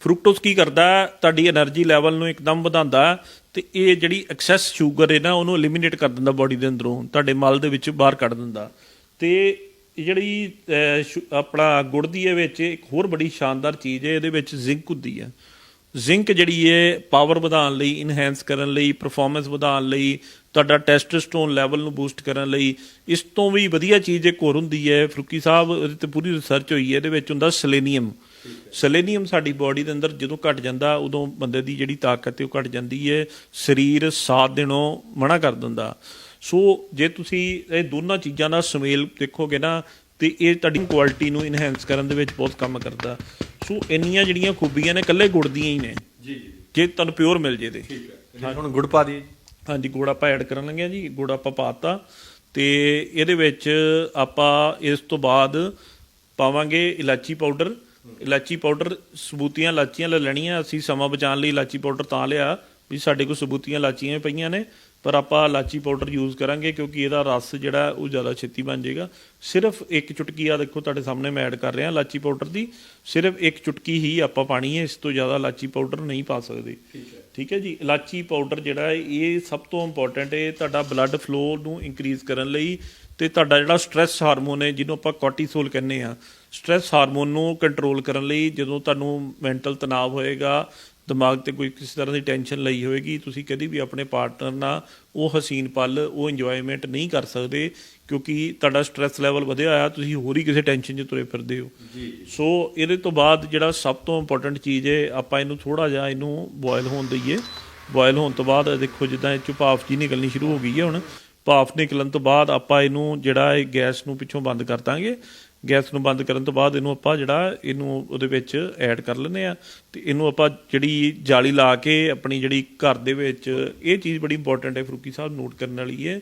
ਫਰੂਕਟੋਸ ਕੀ ਕਰਦਾ ਤੁਹਾਡੀ એનર્ਜੀ ਲੈਵਲ ਨੂੰ ਇੱਕਦਮ ਵਧਾਉਂਦਾ ਤੇ ਇਹ ਜਿਹੜੀ ਐਕਸੈਸ ਸ਼ੂਗਰ ਹੈ ਨਾ ਉਹਨੂੰ ਐਲੀਮੀਨੇਟ ਕਰ ਦਿੰਦਾ ਬਾਡੀ ਦੇ ਅੰਦਰੋਂ ਤੁਹਾਡੇ ਮਲ ਦੇ ਵਿੱਚ ਬਾਹਰ ਕੱਢ ਦਿੰਦਾ। ਤੇ ਜਿਹੜੀ ਅਹ, ਆਪਣਾ ਗੁੜ ਦੀ ਇਹ ਵਿੱਚ ਇੱਕ ਹੋਰ ਬੜੀ ਸ਼ਾਨਦਾਰ ਚੀਜ਼ ਹੈ ਇਹਦੇ ਵਿੱਚ ਜ਼ਿੰਕ ਹੁੰਦੀ ਹੈ। ਜ਼ਿੰਕ ਜਿਹੜੀ ਹੈ ਪਾਵਰ ਵਧਾਉਣ ਲਈ ਇਨਹੈਂਸ ਕਰਨ ਲਈ ਪਰਫਾਰਮੈਂਸ ਵਧਾਉਣ ਲਈ ਤੁਹਾਡਾ ਟੈਸਟੋਸਟੋਨ ਲੈਵਲ ਨੂੰ ਬੂਸਟ ਕਰਨ ਲਈ ਇਸ ਤੋਂ ਵੀ ਵਧੀਆ ਚੀਜ਼ ਇੱਕ ਹੋਰ ਹੁੰਦੀ ਹੈ ਫਰੂਕੀ ਸਾਹਿਬ ਉਹਦੇ ਤੇ ਪੂਰੀ ਰਿਸਰਚ ਹੋਈ ਹੈ ਇਹਦੇ ਵਿੱਚ ਹੁੰਦਾ ਸਲੇਨੀਅਮ ਸਲੇਨੀਅਮ ਸਾਡੀ ਬਾਡੀ ਦੇ ਅੰਦਰ ਜਦੋਂ ਘਟ ਜਾਂਦਾ ਉਦੋਂ ਬੰਦੇ ਦੀ ਜਿਹੜੀ ਤਾਕਤ ਹੈ ਉਹ ਘਟ ਜਾਂਦੀ ਹੈ ਸਰੀਰ ਸਾਥ ਦੇਣੋਂ ਮਨਾ ਕਰ ਦਿੰਦਾ। ਸੋ ਜੇ ਤੁਸੀਂ ਇਹ ਦੋਨਾਂ ਚੀਜ਼ਾਂ ਦਾ ਸੁਮੇਲ ਦੇਖੋਗੇ ਨਾ ਤੇ ਇਹ ਤੁਹਾਡੀ ਕੁਆਲਿਟੀ ਨੂੰ ਇਨਹੈਂਸ ਕਰਨ ਦੇ ਵਿੱਚ ਬਹੁਤ ਕੰਮ ਕਰਦਾ। ਸੋ ਇੰਨੀਆਂ ਜਿਹੜੀਆਂ ਖੂਬੀਆਂ ਨੇ ਇਕੱਲੇ ਗੁੜ ਦੀਆਂ ਹੀ ਨੇ। ਜੀ ਜੀ। ਜੇ ਤੁਹਾਨੂੰ ਪਿਓਰ ਮਿਲ ਜੇ ਤੇ। ਠੀਕ ਹੈ। ਹੁਣ ਗੁੜ ਪਾ ਦਈਏ ਹਾਂਜੀ ਗੁੜ ਆਪਾਂ ਐਡ ਕਰਨ ਲੱਗੇ ਆ ਜੀ। ਗੁੜ ਆਪਾਂ ਪਾਤਾ ਤੇ ਇਹਦੇ ਵਿੱਚ ਆਪਾਂ ਇਸ ਤੋਂ ਬਾਅਦ ਪਾਵਾਂਗੇ ਇਲਾਚੀ ਪਾਊਡਰ ਇਲਾਚੀ ਪਾਊਡਰ ਸਬੂਤੀਆਂ ਇਲਾਚੀਆਂ ਲੈ ਲੈਣੀਆਂ। ਅਸੀਂ ਸਮਾਂ ਬਚਾਉਣ ਲਈ ਇਲਾਚੀ ਪਾਊਡਰ ਤਾਂ ਲਿਆ ਵੀ ਸਾਡੇ ਕੋਲ ਸਬੂਤੀਆਂ ਇਲਾਚੀਆਂ ਪਈਆਂ ਨੇ। ਪਰ ਆਪਾਂ ਇਲਾਚੀ ਪਾਊਡਰ ਯੂਜ਼ ਕਰਾਂਗੇ ਕਿਉਂਕਿ ਇਹਦਾ ਰਸ ਜਿਹੜਾ ਉਹ ਜ਼ਿਆਦਾ ਛੇਤੀ ਬਣ ਜਾਏਗਾ। ਸਿਰਫ ਇੱਕ ਚੁਟਕੀ ਆ ਦੇਖੋ ਤੁਹਾਡੇ ਸਾਹਮਣੇ ਮੈਂ ਐਡ ਕਰ ਰਿਹਾ ਇਲਾਚੀ ਪਾਊਡਰ ਦੀ। ਸਿਰਫ ਇੱਕ ਚੁਟਕੀ ਹੀ ਆਪਾਂ ਪਾਣੀ ਹੈ ਇਸ ਤੋਂ ਜ਼ਿਆਦਾ ਇਲਾਚੀ ਪਾਊਡਰ ਨਹੀਂ ਪਾ ਸਕਦੇ। ਠੀਕ ਹੈ। ਜੀ? ਇਲਾਚੀ ਪਾਊਡਰ ਜਿਹੜਾ ਹੈ ਇਹ ਸਭ ਤੋਂ ਇੰਪੋਰਟੈਂਟ ਹੈ ਤੁਹਾਡਾ ਬਲੱਡ ਫਲੋ ਨੂੰ ਇਨਕਰੀਜ਼ ਕਰਨ ਲਈ ਤੇ ਤੁਹਾਡਾ ਜਿਹੜਾ ਸਟ੍ਰੈਸ ਹਾਰਮੋਨ ਹੈ ਜਿਹਨੂੰ ਆਪਾਂ ਕੋਰਟੀਸੋਲ ਕਹਿੰਦੇ ਆ ਸਟ੍ਰੈਸ ਹਾਰਮੋਨ ਨੂੰ ਕੰਟਰੋਲ ਕਰਨ ਲਈ ਜਦੋਂ ਤੁਹਾਨੂੰ ਮੈਂਟਲ ਤਣਾਅ ਹੋਏਗਾ ਦਿਮਾਗ ਤੇ ਕੋਈ ਕਿਸੇ ਤਰ੍ਹਾਂ ਦੀ ਟੈਨਸ਼ਨ ਲਈ ਹੋਏਗੀ ਤੁਸੀਂ ਕਦੀ ਵੀ ਆਪਣੇ ਪਾਰਟਨਰ ਨਾਲ ਉਹ ਹਸੀਨ ਪਲ ਉਹ ਇੰਜੋਇਮੈਂਟ ਨਹੀਂ ਕਰ ਸਕਦੇ ਕਿਉਂਕਿ ਤੁਹਾਡਾ ਸਟ੍ਰੈਸ ਲੈਵਲ ਵਧਿਆ ਆ ਤੁਸੀਂ ਹੋਰ ਹੀ ਕਿਸੇ ਟੈਨਸ਼ਨ 'ਚ ਤੁਰੇ ਫਿਰਦੇ ਹੋ। ਜੀ ਸੋ ਇਹਦੇ ਤੋਂ ਬਾਅਦ ਜਿਹੜਾ ਸਭ ਤੋਂ ਇੰਪੋਰਟੈਂਟ ਚੀਜ਼ ਹੈ ਆਪਾਂ ਇਹਨੂੰ ਥੋੜਾ ਜਿਹਾ ਇਹਨੂੰ ਬੋਇਲ ਹੋਣ ਦਈਏ। ਬੋਇਲ ਹੋਣ ਤੋਂ ਬਾਅਦ ਦੇਖੋ ਜਿੱਦਾਂ ਇਹ 'ਚੋਂ ਭਾਫ ਜੀ ਨਿਕਲਣੀ ਸ਼ੁਰੂ ਹੋ ਗਈ ਹੈ ਹੁਣ। ਭਾਫ ਨਿਕਲਣ ਤੋਂ ਬਾਅਦ ਆਪਾਂ ਇਹਨੂੰ ਜਿਹੜਾ ਇਹ ਗੈਸ ਨੂੰ ਪਿੱਛੋਂ ਬੰਦ ਕਰ ਦਾਂਗੇ। ਗੈਸ ਨੂੰ ਬੰਦ ਕਰਨ ਤੋਂ ਬਾਅਦ ਇਹਨੂੰ ਆਪਾਂ ਜਿਹੜਾ ਇਹਨੂੰ ਉਹਦੇ ਵਿੱਚ ਐਡ ਕਰ ਲੈਂਦੇ ਆ ਤੇ ਇਹਨੂੰ ਆਪਾਂ ਜਿਹੜੀ ਜਾਲੀ ਲਾ ਕੇ ਆਪਣੀ ਜਿਹੜੀ ਘਰ ਦੇ ਵਿੱਚ ਇਹ ਚੀਜ਼ ਬੜੀ ਇੰਪੋਰਟੈਂਟ ਹੈ ਫਰੂਕੀ ਸਾਹਿਬ ਨੋਟ ਕਰਨ ਵਾਲੀ ਹੈ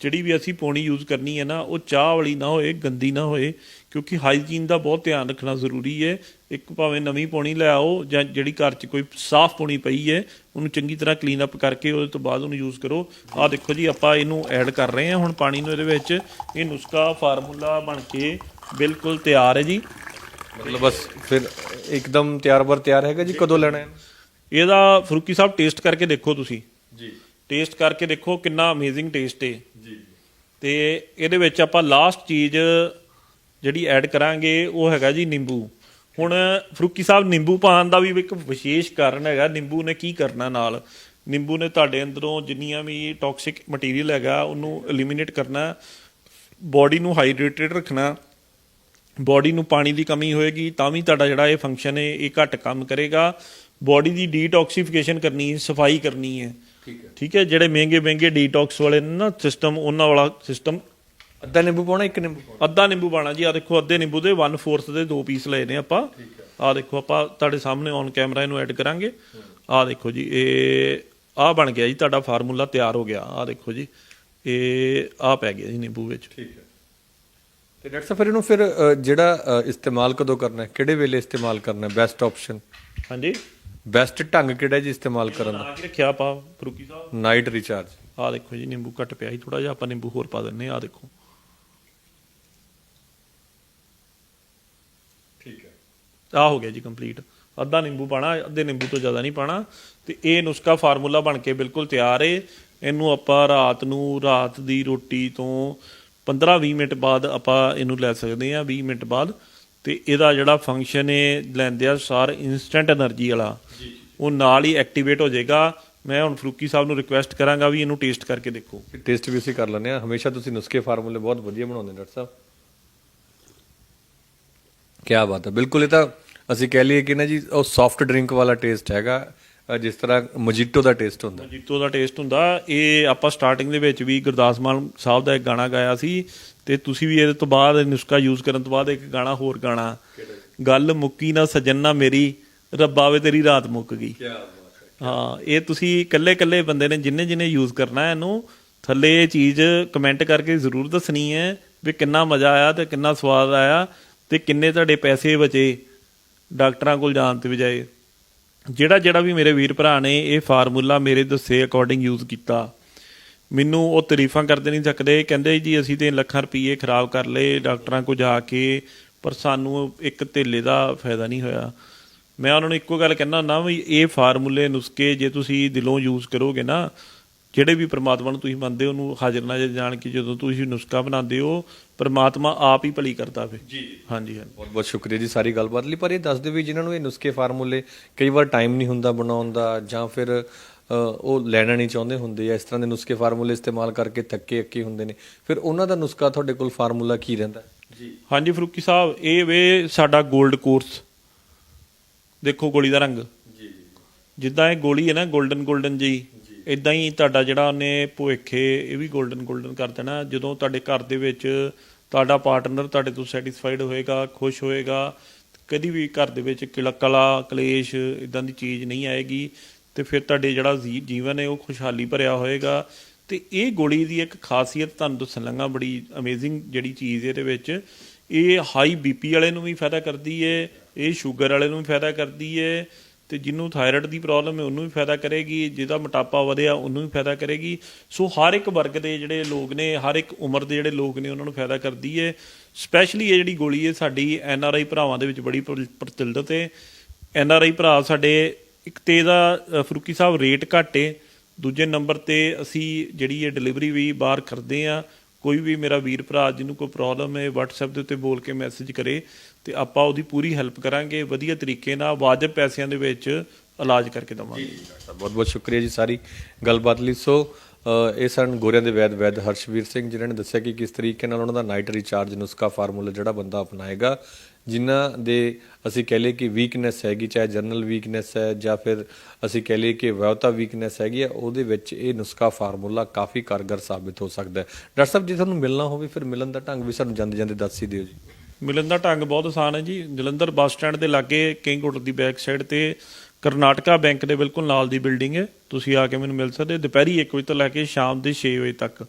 ਜਿਹੜੀ ਵੀ ਅਸੀਂ ਪੌਣੀ ਯੂਜ਼ ਕਰਨੀ ਹੈ ਨਾ, ਉਹ ਚਾਹ ਵਾਲੀ ਨਾ ਹੋਏ, ਗੰਦੀ ਨਾ ਹੋਏ, ਕਿਉਂਕਿ ਹਾਈਜੀਨ ਦਾ ਬਹੁਤ ਧਿਆਨ ਰੱਖਣਾ ਜ਼ਰੂਰੀ ਹੈ। ਇੱਕ ਭਾਵੇਂ ਨਵੀਂ ਪੌਣੀ ਲੈ ਆਓ ਜਾਂ ਜਿਹੜੀ ਘਰ 'ਚ ਕੋਈ ਸਾਫ਼ ਪੌਣੀ ਪਈ ਹੈ, ਉਹਨੂੰ ਚੰਗੀ ਤਰ੍ਹਾਂ ਕਲੀਨ ਅਪ ਕਰਕੇ ਉਹਦੇ ਤੋਂ ਬਾਅਦ ਉਹਨੂੰ ਯੂਜ਼ ਕਰੋ। ਆਹ ਦੇਖੋ ਜੀ, ਆਪਾਂ ਇਹਨੂੰ ਐਡ ਕਰ ਰਹੇ ਹਾਂ ਹੁਣ ਪਾਣੀ ਨੂੰ ਇਹਦੇ ਵਿੱਚ। ਇਹ ਨੁਸਖਾ ਫਾਰਮੂਲਾ ਬਣ ਕੇ ਬਿਲਕੁਲ ਤਿਆਰ ਹੈ ਜੀ। ਮਤਲਬ ਬਸ ਫਿਰ ਇੱਕਦਮ ਤਿਆਰ ਬਰ ਤਿਆਰ ਹੈਗਾ ਜੀ ਕਦੋਂ ਲੈਣਾ ਹੈ? ਇਹਦਾ ਫਰੂਕੀ ਸਾਹਿਬ ਟੇਸਟ ਕਰਕੇ ਦੇਖੋ ਤੁਸੀਂ। ਜੀ। ਟੇਸਟ ਕਰਕੇ ਦੇਖੋ ਕਿੰਨਾ ਅਮੇਜ਼ਿੰਗ ਟੇਸਟ ਹੈ ਜੀ। ਤੇ ਇਹਦੇ ਵਿੱਚ ਆਪਾਂ ਲਾਸਟ ਚੀਜ਼ ਜਿਹੜੀ ਐਡ ਕਰਾਂਗੇ ਉਹ ਹੈਗਾ ਜੀ ਨਿੰਬੂ। ਹੁਣ ਫਰੂਕੀ ਸਾਹਿਬ ਨਿੰਬੂ ਪਾਉਣ ਦਾ ਵੀ ਇੱਕ ਵਿਸ਼ੇਸ਼ ਕਾਰਨ ਹੈਗਾ ਨਿੰਬੂ ਨੇ ਕੀ ਕਰਨਾ ਨਾਲ? ਨਿੰਬੂ ਨੇ ਤੁਹਾਡੇ ਅੰਦਰੋਂ ਜਿੰਨੀਆਂ ਵੀ ਟੌਕਸਿਕ ਮਟੀਰੀਅਲ ਹੈਗਾ ਉਹਨੂੰ ਐਲੀਮੀਨੇਟ ਕਰਨਾ ਬਾਡੀ ਨੂੰ ਹਾਈਡਰੇਟਡ ਰੱਖਣਾ। ਬਾਡੀ ਨੂੰ ਪਾਣੀ ਦੀ ਕਮੀ ਹੋਏਗੀ ਤਾਂ ਵੀ ਤੁਹਾਡਾ ਜਿਹੜਾ ਇਹ ਫੰਕਸ਼ਨ ਹੈ ਇਹ ਘੱਟ ਕੰਮ ਕਰੇਗਾ। ਬਾਡੀ ਦੀ ਡੀਟੌਕਸੀਫਿਕੇਸ਼ਨ ਕਰਨੀ ਹੈ ਸਫ਼ਾਈ ਕਰਨੀ ਹੈ। ਠੀਕ ਹੈ। ਠੀਕ ਹੈ? ਜਿਹੜੇ ਮਹਿੰਗੇ ਮਹਿੰਗੇ ਡੀਟੌਕਸ ਵਾਲੇ ਨੇ ਨਾ ਸਿਸਟਮ ਉਹਨਾਂ ਵਾਲਾ ਸਿਸਟਮ ਅੱਧਾ ਨਿੰਬੂ ਪਾਉਣਾ ਇੱਕ ਨਿੰਬੂ ਪਾਉਣਾ? ਅੱਧਾ ਨਿੰਬੂ ਪਾਣਾ ਜੀ। ਆ ਦੇਖੋ ਅੱਧੇ ਨਿੰਬੂ ਦੇ 1/4 ਦੇ ਦੋ ਪੀਸ ਲਏ ਨੇ ਆਪਾਂ। ਆ ਦੇਖੋ ਆਪਾਂ ਤੁਹਾਡੇ ਸਾਹਮਣੇ ਔਨ ਕੈਮਰਾ ਇਹਨੂੰ ਐਡ ਕਰਾਂਗੇ। ਆ ਦੇਖੋ ਜੀ ਇਹ ਆ ਬਣ ਗਿਆ ਜੀ ਤੁਹਾਡਾ ਫਾਰਮੂਲਾ ਤਿਆਰ ਹੋ ਗਿਆ। ਆ ਦੇਖੋ ਜੀ ਇਹ ਆ ਪੈ ਗਿਆ ਜੀ ਨਿੰਬੂ ਵਿੱਚ। ਠੀਕ ਹੈ। ਤੇ ਡਾਕਟਰ ਸਾਹਿਬ ਇਹਨੂੰ ਫਿਰ ਜਿਹੜਾ ਇਸਤੇਮਾਲ ਕਦੋਂ ਕਰਨਾ ਹੈ? ਕਿਹੜੇ ਵੇਲੇ ਇਸਤੇਮਾਲ ਕਰਨਾ ਹੈ? ਬੈਸਟ ਆਪਸ਼ਨ ਹਾਂਜੀ। ਬੈਸਟ ਢੰਗ ਕਿਹੜਾ ਜੀ ਇਸਤੇਮਾਲ ਕਰਨ ਦਾ? ਆ ਕੇ ਰੱਖਿਆ ਆਪਾਂ ਫਰੂਕੀ ਸਾਹਿਬ। ਨਾਈਟ ਰੀਚਾਰਜ ਆ ਦੇਖੋ ਜੀ ਨਿੰਬੂ ਘੱਟ ਪਿਆ ਸੀ ਥੋੜਾ ਜਿਹਾ ਆਪਾਂ ਨਿੰਬੂ ਹੋਰ ਪਾ ਦਿੰਨੇ ਆ ਦੇਖੋ। ਠੀਕ ਹੈ। ਆ ਹੋ ਗਿਆ ਜੀ ਕੰਪਲੀਟ ਅੱਧਾ ਨਿੰਬੂ ਪਾਣਾ ਅੱਧੇ ਨਿੰਬੂ ਤੋਂ ਜ਼ਿਆਦਾ ਨਹੀਂ ਪਾਣਾ। ਤੇ ਇਹ ਨੁਸਖਾ ਫਾਰਮੂਲਾ ਬਣ ਕੇ ਬਿਲਕੁਲ ਤਿਆਰ ਏ। ਇਹਨੂੰ ਆਪਾਂ ਰਾਤ ਨੂੰ ਰਾਤ ਦੀ ਰੋਟੀ ਤੋਂ 15-20 ਮਿੰਟ ਬਾਅਦ ਆਪਾਂ ਇਹਨੂੰ ਲੈ ਸਕਦੇ ਆ 20 ਮਿੰਟ ਬਾਅਦ। ਤੇ ਇਹਦਾ ਜਿਹੜਾ ਫੰਕਸ਼ਨ ਇਹ ਲੈਂਦੇ ਆ ਸਾਰ ਇਨਸਟੈਂਟ એનર્ਜੀ ਵਾਲਾ। ਉਹ ਨਾਲ ਹੀ ਐਕਟੀਵੇਟ ਹੋ ਜਾਏਗਾ। ਮੈਂ ਹੁਣ ਫਰੂਕੀ ਸਾਹਿਬ ਨੂੰ ਰਿਕੁਐਸਟ ਕਰਾਂਗਾ ਵੀ ਇਹਨੂੰ ਟੇਸਟ ਕਰਕੇ ਦੇਖੋ। ਟੇਸਟ ਵੀ ਅਸੀਂ ਕਰ ਲੈਂਦੇ ਆ ਹਮੇਸ਼ਾ ਤੁਸੀਂ ਨੁਸਖੇ ਫਾਰਮੂਲੇ ਬਹੁਤ ਵਧੀਆ ਬਣਾਉਂਦੇ ਡਾਕਟਰ ਸਾਹਿਬ। ਕੀ ਬਾਤ ਹੈ। ਬਿਲਕੁਲ ਇਹ ਤਾਂ ਅਸੀਂ ਕਹਿ ਲਈਏ ਕਿ ਨਾ ਜੀ ਉਹ ਸੌਫਟ ਡਰਿੰਕ ਵਾਲਾ ਟੇਸਟ ਹੈਗਾ। ਜਿਸ ਤਰ੍ਹਾਂ ਮੋਜੀਟੋ ਦਾ ਟੇਸਟ ਹੁੰਦਾ। ਜੀਤੋ ਦਾ ਟੇਸਟ ਹੁੰਦਾ। ਇਹ ਆਪਾਂ ਸਟਾਰਟਿੰਗ ਦੇ ਵਿੱਚ ਵੀ ਗੁਰਦਾਸ ਮਾਨ ਸਾਹਿਬ ਦਾ ਇੱਕ ਗਾਣਾ ਗਾਇਆ ਸੀ ਤੇ ਤੁਸੀਂ ਵੀ ਇਹਦੇ ਤੋਂ ਬਾਅਦ ਨੁਸਖਾ ਯੂਜ਼ ਕਰਨ ਤੋਂ ਬਾਅਦ ਇੱਕ ਗਾਣਾ ਹੋਰ ਗਾਣਾ। ਗੱਲ ਮੁੱਕੀ ਨਾ ਸਜਣਾ ਮੇਰੀ ਰੱਬਾ ਵੇ ਤੇਰੀ ਰਾਤ ਮੁੱਕ ਗਈ। ਹੈ। ਹਾਂ ਇਹ ਤੁਸੀਂ ਇਕੱਲੇ ਇਕੱਲੇ ਬੰਦੇ ਨੇ ਜਿੰਨੇ ਜਿੰਨੇ ਯੂਜ਼ ਕਰਨਾ ਹੈ ਇਹਨੂੰ ਥੱਲੇ ਇਹ ਚੀਜ਼ ਕਮੈਂਟ ਕਰਕੇ ਜ਼ਰੂਰ ਦੱਸਣੀ ਹੈ ਵੀ ਕਿੰਨਾ ਮਜ਼ਾ ਆਇਆ ਤੇ ਕਿੰਨਾ ਸਵਾਦ ਆਇਆ ਤੇ ਕਿੰਨੇ ਤੁਹਾਡੇ ਪੈਸੇ ਬਚੇ ਡਾਕਟਰਾਂ ਕੋਲ ਜਾਣ ਤੇ ਬਜਾਏ। ਜਿਹੜਾ ਜਿਹੜਾ ਵੀ ਮੇਰੇ ਵੀਰ ਭਰਾ ਨੇ ਇਹ ਫਾਰਮੂਲਾ ਮੇਰੇ ਦੱਸੇ ਅਕੋਰਡਿੰਗ ਯੂਜ਼ ਕੀਤਾ, ਮੈਨੂੰ ਉਹ ਤਾਰੀਫਾਂ ਕਰਦੇ ਨਹੀਂ ਸਕਦੇ ਕਹਿੰਦੇ ਜੀ ਅਸੀਂ ਤੇ ਲੱਖਾਂ ਰੁਪਏ ਖਰਾਬ ਕਰ ਲਏ, ਡਾਕਟਰਾਂ ਕੋਲ ਜਾ ਕੇ, ਪਰ ਸਾਨੂੰ ਇੱਕ ਧੇਲੇ ਦਾ ਫਾਇਦਾ ਨਹੀਂ ਹੋਇਆ। ਮੈਂ ਉਹਨਾਂ ਨੂੰ ਇੱਕੋ ਗੱਲ ਕਹਿਣਾ ਹੁੰਦਾ ਵੀ ਇਹ ਫਾਰਮੂਲੇ, ਨੁਸਖੇ ਜੇ ਤੁਸੀਂ ਦਿਲੋਂ ਯੂਜ਼ ਕਰੋਗੇ ਨਾ ਜਿਹੜੇ ਵੀ ਪ੍ਰਮਾਤਮਾ ਨੂੰ ਤੁਸੀਂ ਮੰਨਦੇ ਹੋ ਉਹਨੂੰ ਹਾਜ਼ਰ ਨਾ ਜਾਣ ਕੇ ਜਦੋਂ ਤੁਸੀਂ ਨੁਸਖਾ ਬਣਾਉਂਦੇ ਹੋ ਪ੍ਰਮਾਤਮਾ ਆਪ ਹੀ ਭਲੀ ਕਰਦਾ ਵੇ ਜੀ ਹਾਂਜੀ ਹਾਂਜੀ। ਬਹੁਤ ਬਹੁਤ ਸ਼ੁਕਰੀਆ ਜੀ ਸਾਰੀ ਗੱਲਬਾਤ ਲਈ। ਪਰ ਇਹ ਦੱਸ ਦਿਓ ਵੀ ਜਿਨ੍ਹਾਂ ਨੂੰ ਇਹ ਨੁਸਖੇ ਫਾਰਮੂਲੇ ਕਈ ਵਾਰ ਟਾਈਮ ਨਹੀਂ ਹੁੰਦਾ ਬਣਾਉਣ ਦਾ ਜਾਂ ਫਿਰ ਉਹ ਲੈਣਾ ਨਹੀਂ ਚਾਹੁੰਦੇ ਹੁੰਦੇ ਆ ਇਸ ਤਰ੍ਹਾਂ ਦੇ ਨੁਸਖੇ ਫਾਰਮੂਲੇ ਇਸਤੇਮਾਲ ਕਰਕੇ ਥੱਕੇ ਅੱਕੇ ਹੁੰਦੇ ਨੇ। ਫਿਰ ਉਹਨਾਂ ਦਾ ਨੁਸਖਾ ਤੁਹਾਡੇ ਕੋਲ ਫਾਰਮੂਲਾ ਕੀ ਰਹਿੰਦਾ? ਜੀ। ਹਾਂਜੀ ਫਰੂਕੀ ਸਾਹਿਬ ਇਹ ਵੇ ਸਾਡਾ 골ਡ ਕੋਰਸ ਦੇਖੋ ਗੋਲੀ ਦਾ ਰੰਗ। ਜੀ ਜਿੱਦਾਂ ਇਹ ਗੋਲੀ ਹੈ ਨਾ 골ਡਨ 골ਡਨ ਜੀ ਇਦਾਂ ਹੀ ਤੁਹਾਡਾ ਜਿਹੜਾ ਉਹਨੇ ਭੁੱਖੇ ਇਹ ਵੀ 골ਡਨ 골ਡਨ ਕਰ ਦੇਣਾ। ਜਦੋਂ ਤੁਹਾਡੇ ਘਰ ਦੇ ਵਿੱਚ ਤੁਹਾਡਾ ਪਾਰਟਨਰ ਤੁਹਾਡੇ ਤੋਂ ਸੈਟੀਸਫਾਈਡ ਹੋਏਗਾ, ਖੁਸ਼ ਹੋਏਗਾ, ਕਦੀ ਵੀ ਘਰ ਦੇ ਵਿੱਚ ਕਿਲਾ, ਕਲਾ, ਕਲੇਸ਼ ਇਦਾਂ ਦੀ ਚੀਜ਼ ਨਹੀਂ ਆਏਗੀ, ਤੇ ਫਿਰ ਤੁਹਾਡੇ ਜਿਹੜਾ ਜੀ- ਜੀਵਨ ਹੈ, ਉਹ ਖੁਸ਼ਹਾਲੀ ਭਰਿਆ ਹੋਏਗਾ। ਤੇ ਇਹ ਗੋਲੀ ਦੀ ਇੱਕ ਖਾਸੀਅਤ ਤੁਹਾਨੂੰ ਦੱਸਣ ਲੱਗਾ, ਬੜੀ ਅਮੇਜ਼ਿੰਗ ਜਿਹੜੀ ਚੀਜ਼ ਇਹਦੇ ਵਿੱਚ, ਇਹ ਹਾਈ ਬੀਪੀ ਵਾਲੇ ਨੂੰ ਵੀ ਫਾਇਦਾ ਕਰਦੀ ਹੈ ਇਹ ਸ਼ੂਗਰ ਵਾਲੇ ਨੂੰ ਵੀ ਫਾਇਦਾ ਕਰਦੀ ਹੈ ਤੇ ਜਿਹਨੂੰ ਥਾਇਰਾਇਡ ਦੀ ਪ੍ਰੋਬਲਮ ਹੈ, ਉਹਨੂੰ ਵੀ ਫਾਇਦਾ ਕਰੇਗੀ, ਜਿਹਦਾ ਮੋਟਾਪਾ ਵਧਿਆ, ਉਹਨੂੰ ਵੀ ਫਾਇਦਾ ਕਰੇਗੀ। ਸੋ ਹਰ ਇੱਕ ਵਰਗ ਦੇ ਜਿਹੜੇ ਲੋਕ ਨੇ, ਹਰ ਇੱਕ ਉਮਰ ਦੇ ਜਿਹੜੇ ਲੋਕ ਨੇ, ਉਹਨਾਂ ਨੂੰ ਫਾਇਦਾ ਕਰਦੀ ਹੈ। ਸਪੈਸ਼ਲੀ ਇਹ ਜਿਹੜੀ ਗੋਲੀ ਹੈ, ਸਾਡੀ ਐਨ ਆਰ ਆਈ ਭਰਾਵਾਂ ਦੇ ਵਿੱਚ ਬੜੀ ਪ੍ਰਚਲਿਤ ਹੈ। ਐਨ ਆਰ ਆਈ ਭਰਾ ਸਾਡੇ ਇੱਕ ਤੇ ਇਹਦਾ ਫਰੂਕੀ ਸਾਹਿਬ ਰੇਟ ਘੱਟ ਹੈ। ਦੂਜੇ ਨੰਬਰ ਤੇ ਅਸੀਂ ਜਿਹੜੀ ਇਹ ਡਿਲੀਵਰੀ ਵੀ ਬਾਹਰ ਕਰਦੇ ਆ ਕੋਈ ਵੀ ਮੇਰਾ ਵੀਰ ਭਰਾ ਜਿਹਨੂੰ ਕੋਈ ਪ੍ਰੋਬਲਮ ਹੈ, WhatsApp ਦੇ ਉੱਤੇ ਬੋਲ ਕੇ ਮੈਸੇਜ ਕਰੇ ਤੇ ਆਪਾਂ ਉਹਦੀ ਪੂਰੀ ਹੈਲਪ ਕਰਾਂਗੇ, ਵਧੀਆ ਤਰੀਕੇ ਨਾਲ ਵਾਜਬ ਪੈਸਿਆਂ ਦੇ ਵਿੱਚ ਇਲਾਜ ਕਰਕੇ ਦਵਾਂਗੇ। ਬਹੁਤ ਬਹੁਤ ਸ਼ੁਕਰੀਆ ਜੀ ਸਾਰੀ ਗੱਲਬਾਤ ਲਈ। ਸੋ ਇਹ ਸਨ ਗੋਰਿਆਂ ਦੇ ਵੈਦ ਵੈਦ ਹਰਸ਼ਵੀਰ ਸਿੰਘ, ਜਿਨ੍ਹਾਂ ਨੇ ਦੱਸਿਆ ਕਿ ਕਿਸ ਤਰੀਕੇ ਨਾਲ ਉਹਨਾਂ ਦਾ ਨਾਈਟ ਰੀਚਾਰਜ ਨੁਸਖਾ ਫਾਰਮੂਲਾ ਜਿਹੜਾ ਬੰਦਾ ਅਪਣਾਏਗਾ, ਜਿਨ੍ਹਾਂ ਦੇ ਅਸੀਂ ਕਹਿ ਲਈਏ ਕਿ ਵੀਕਨੈਸ ਹੈਗੀ, ਚਾਹੇ ਜਨਰਲ ਵੀਕਨੈਸ ਹੈ ਜਾਂ ਫਿਰ ਅਸੀਂ ਕਹਿ ਲਈਏ ਕਿ ਵਿਆਹਤਾ ਵੀਕਨੈਸ ਹੈਗੀ ਹੈ, ਉਹਦੇ ਵਿੱਚ ਇਹ ਨੁਸਖਾ ਫਾਰਮੂਲਾ ਕਾਫੀ ਕਾਰਗਰ ਸਾਬਿਤ ਹੋ ਸਕਦਾ ਹੈ। ਡਾਕਟਰ ਸਾਹਿਬ, ਜੇ ਤੁਹਾਨੂੰ ਮਿਲਣਾ ਹੋਵੇ ਫਿਰ ਮਿਲਣ ਦਾ ਢੰਗ ਵੀ ਸਾਨੂੰ ਜਾਂਦੇ ਜਾਂਦੇ ਦੱਸ ਹੀ ਦਿਓ ਜੀ। ਮਿਲਣ ਦਾ ਢੰਗ ਬਹੁਤ ਆਸਾਨ ਹੈ ਜੀ। ਜਲੰਧਰ ਬੱਸ ਸਟੈਂਡ ਦੇ ਲਾਗੇ ਕਿੰਗ ਹੋਟਲ ਦੀ ਬੈਕ ਸਾਈਡ ਤੇ ਕਰਨਾਟਕਾ ਬੈਂਕ ਦੇ ਬਿਲਕੁਲ ਨਾਲ ਦੀ ਬਿਲਡਿੰਗ ਹੈ। ਤੁਸੀਂ ਆ ਕੇ ਮੈਨੂੰ ਮਿਲ ਸਕਦੇ ਹੋ। ਦੁਪਹਿਰੀ 1 ਵਜੇ ਤੋਂ ਲੈ ਕੇ ਸ਼ਾਮ ਦੇ 6 ਵਜੇ ਤੱਕ।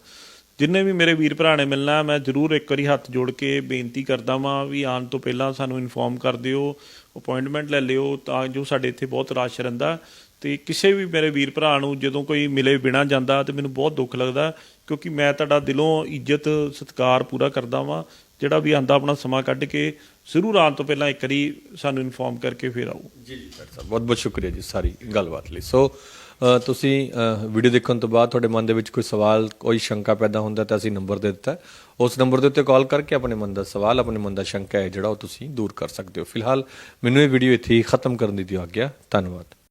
ਜਿੰਨੇ ਵੀ ਮੇਰੇ ਵੀਰ ਭਰਾ ਨੇ ਮਿਲਣਾ ਮੈਂ ਜ਼ਰੂਰ ਇੱਕ ਵਾਰੀ ਹੱਥ ਜੋੜ ਕੇ ਬੇਨਤੀ ਕਰਦਾ ਵਾਂ ਵੀ ਆਉਣ ਤੋਂ ਪਹਿਲਾਂ ਸਾਨੂੰ ਇਨਫੋਰਮ ਕਰ ਦਿਓ, ਅਪਾਇੰਟਮੈਂਟ ਲੈ ਲਿਓ, ਤਾਂ ਜੋ ਸਾਡੇ ਇੱਥੇ ਬਹੁਤ ਰਸ਼ ਰਹਿੰਦਾ ਤੇ ਕਿਸੇ ਵੀ ਮੇਰੇ ਵੀਰ ਭਰਾ ਨੂੰ ਜਦੋਂ ਕੋਈ ਮਿਲੇ ਬਿਨਾ ਜਾਂਦਾ ਤੇ ਮੈਨੂੰ ਬਹੁਤ ਦੁੱਖ ਲੱਗਦਾ ਕਿਉਂਕਿ ਮੈਂ ਤੁਹਾਡਾ ਦਿਲੋਂ ਇੱਜ਼ਤ, ਸਤਿਕਾਰ ਪੂਰਾ ਕਰਦਾ ਵਾਂ। ਜਿਹੜਾ ਵੀ ਆਂਦਾ ਆਪਣਾ ਸਮਾਂ ਕੱਢ ਕੇ ਜ਼ਰੂਰ ਆਉਣ ਤੋਂ ਪਹਿਲਾਂ ਇੱਕ ਵਾਰੀ ਸਾਨੂੰ ਇਨਫੋਰਮ ਕਰਕੇ ਫਿਰ ਆਓ। ਜੀ ਜੀ, ਡਾਕਟਰ ਸਾਹਿਬ, ਬਹੁਤ ਬਹੁਤ ਸ਼ੁਕਰੀਆ ਜੀ ਸਾਰੀ ਗੱਲਬਾਤ ਲਈ। ਸੋ ਤੁਸੀਂ ਵੀਡੀਓ ਦੇਖਣ ਤੋਂ ਬਾਅਦ ਤੁਹਾਡੇ ਮਨ ਦੇ ਵਿੱਚ ਕੋਈ ਸਵਾਲ, ਕੋਈ ਸ਼ੰਕਾ ਪੈਦਾ ਹੁੰਦਾ ਤਾਂ ਅਸੀਂ ਨੰਬਰ ਦੇ ਦਿੱਤਾ। ਉਸ ਨੰਬਰ ਦੇ ਉੱਤੇ ਕਾਲ ਕਰਕੇ ਆਪਣੇ ਮਨ ਦਾ ਸਵਾਲ, ਆਪਣੇ ਮਨ ਦਾ ਸ਼ੰਕਾ ਹੈ ਜਿਹੜਾ ਉਹ ਤੁਸੀਂ ਦੂਰ ਕਰ ਸਕਦੇ ਹੋ। ਫਿਲਹਾਲ ਮੈਨੂੰ ਇਹ ਵੀਡੀਓ ਇੱਥੇ ਹੀ ਖਤਮ ਕਰਨ ਦੀ ਦਿਓ ਆਗਿਆ। ਧੰਨਵਾਦ।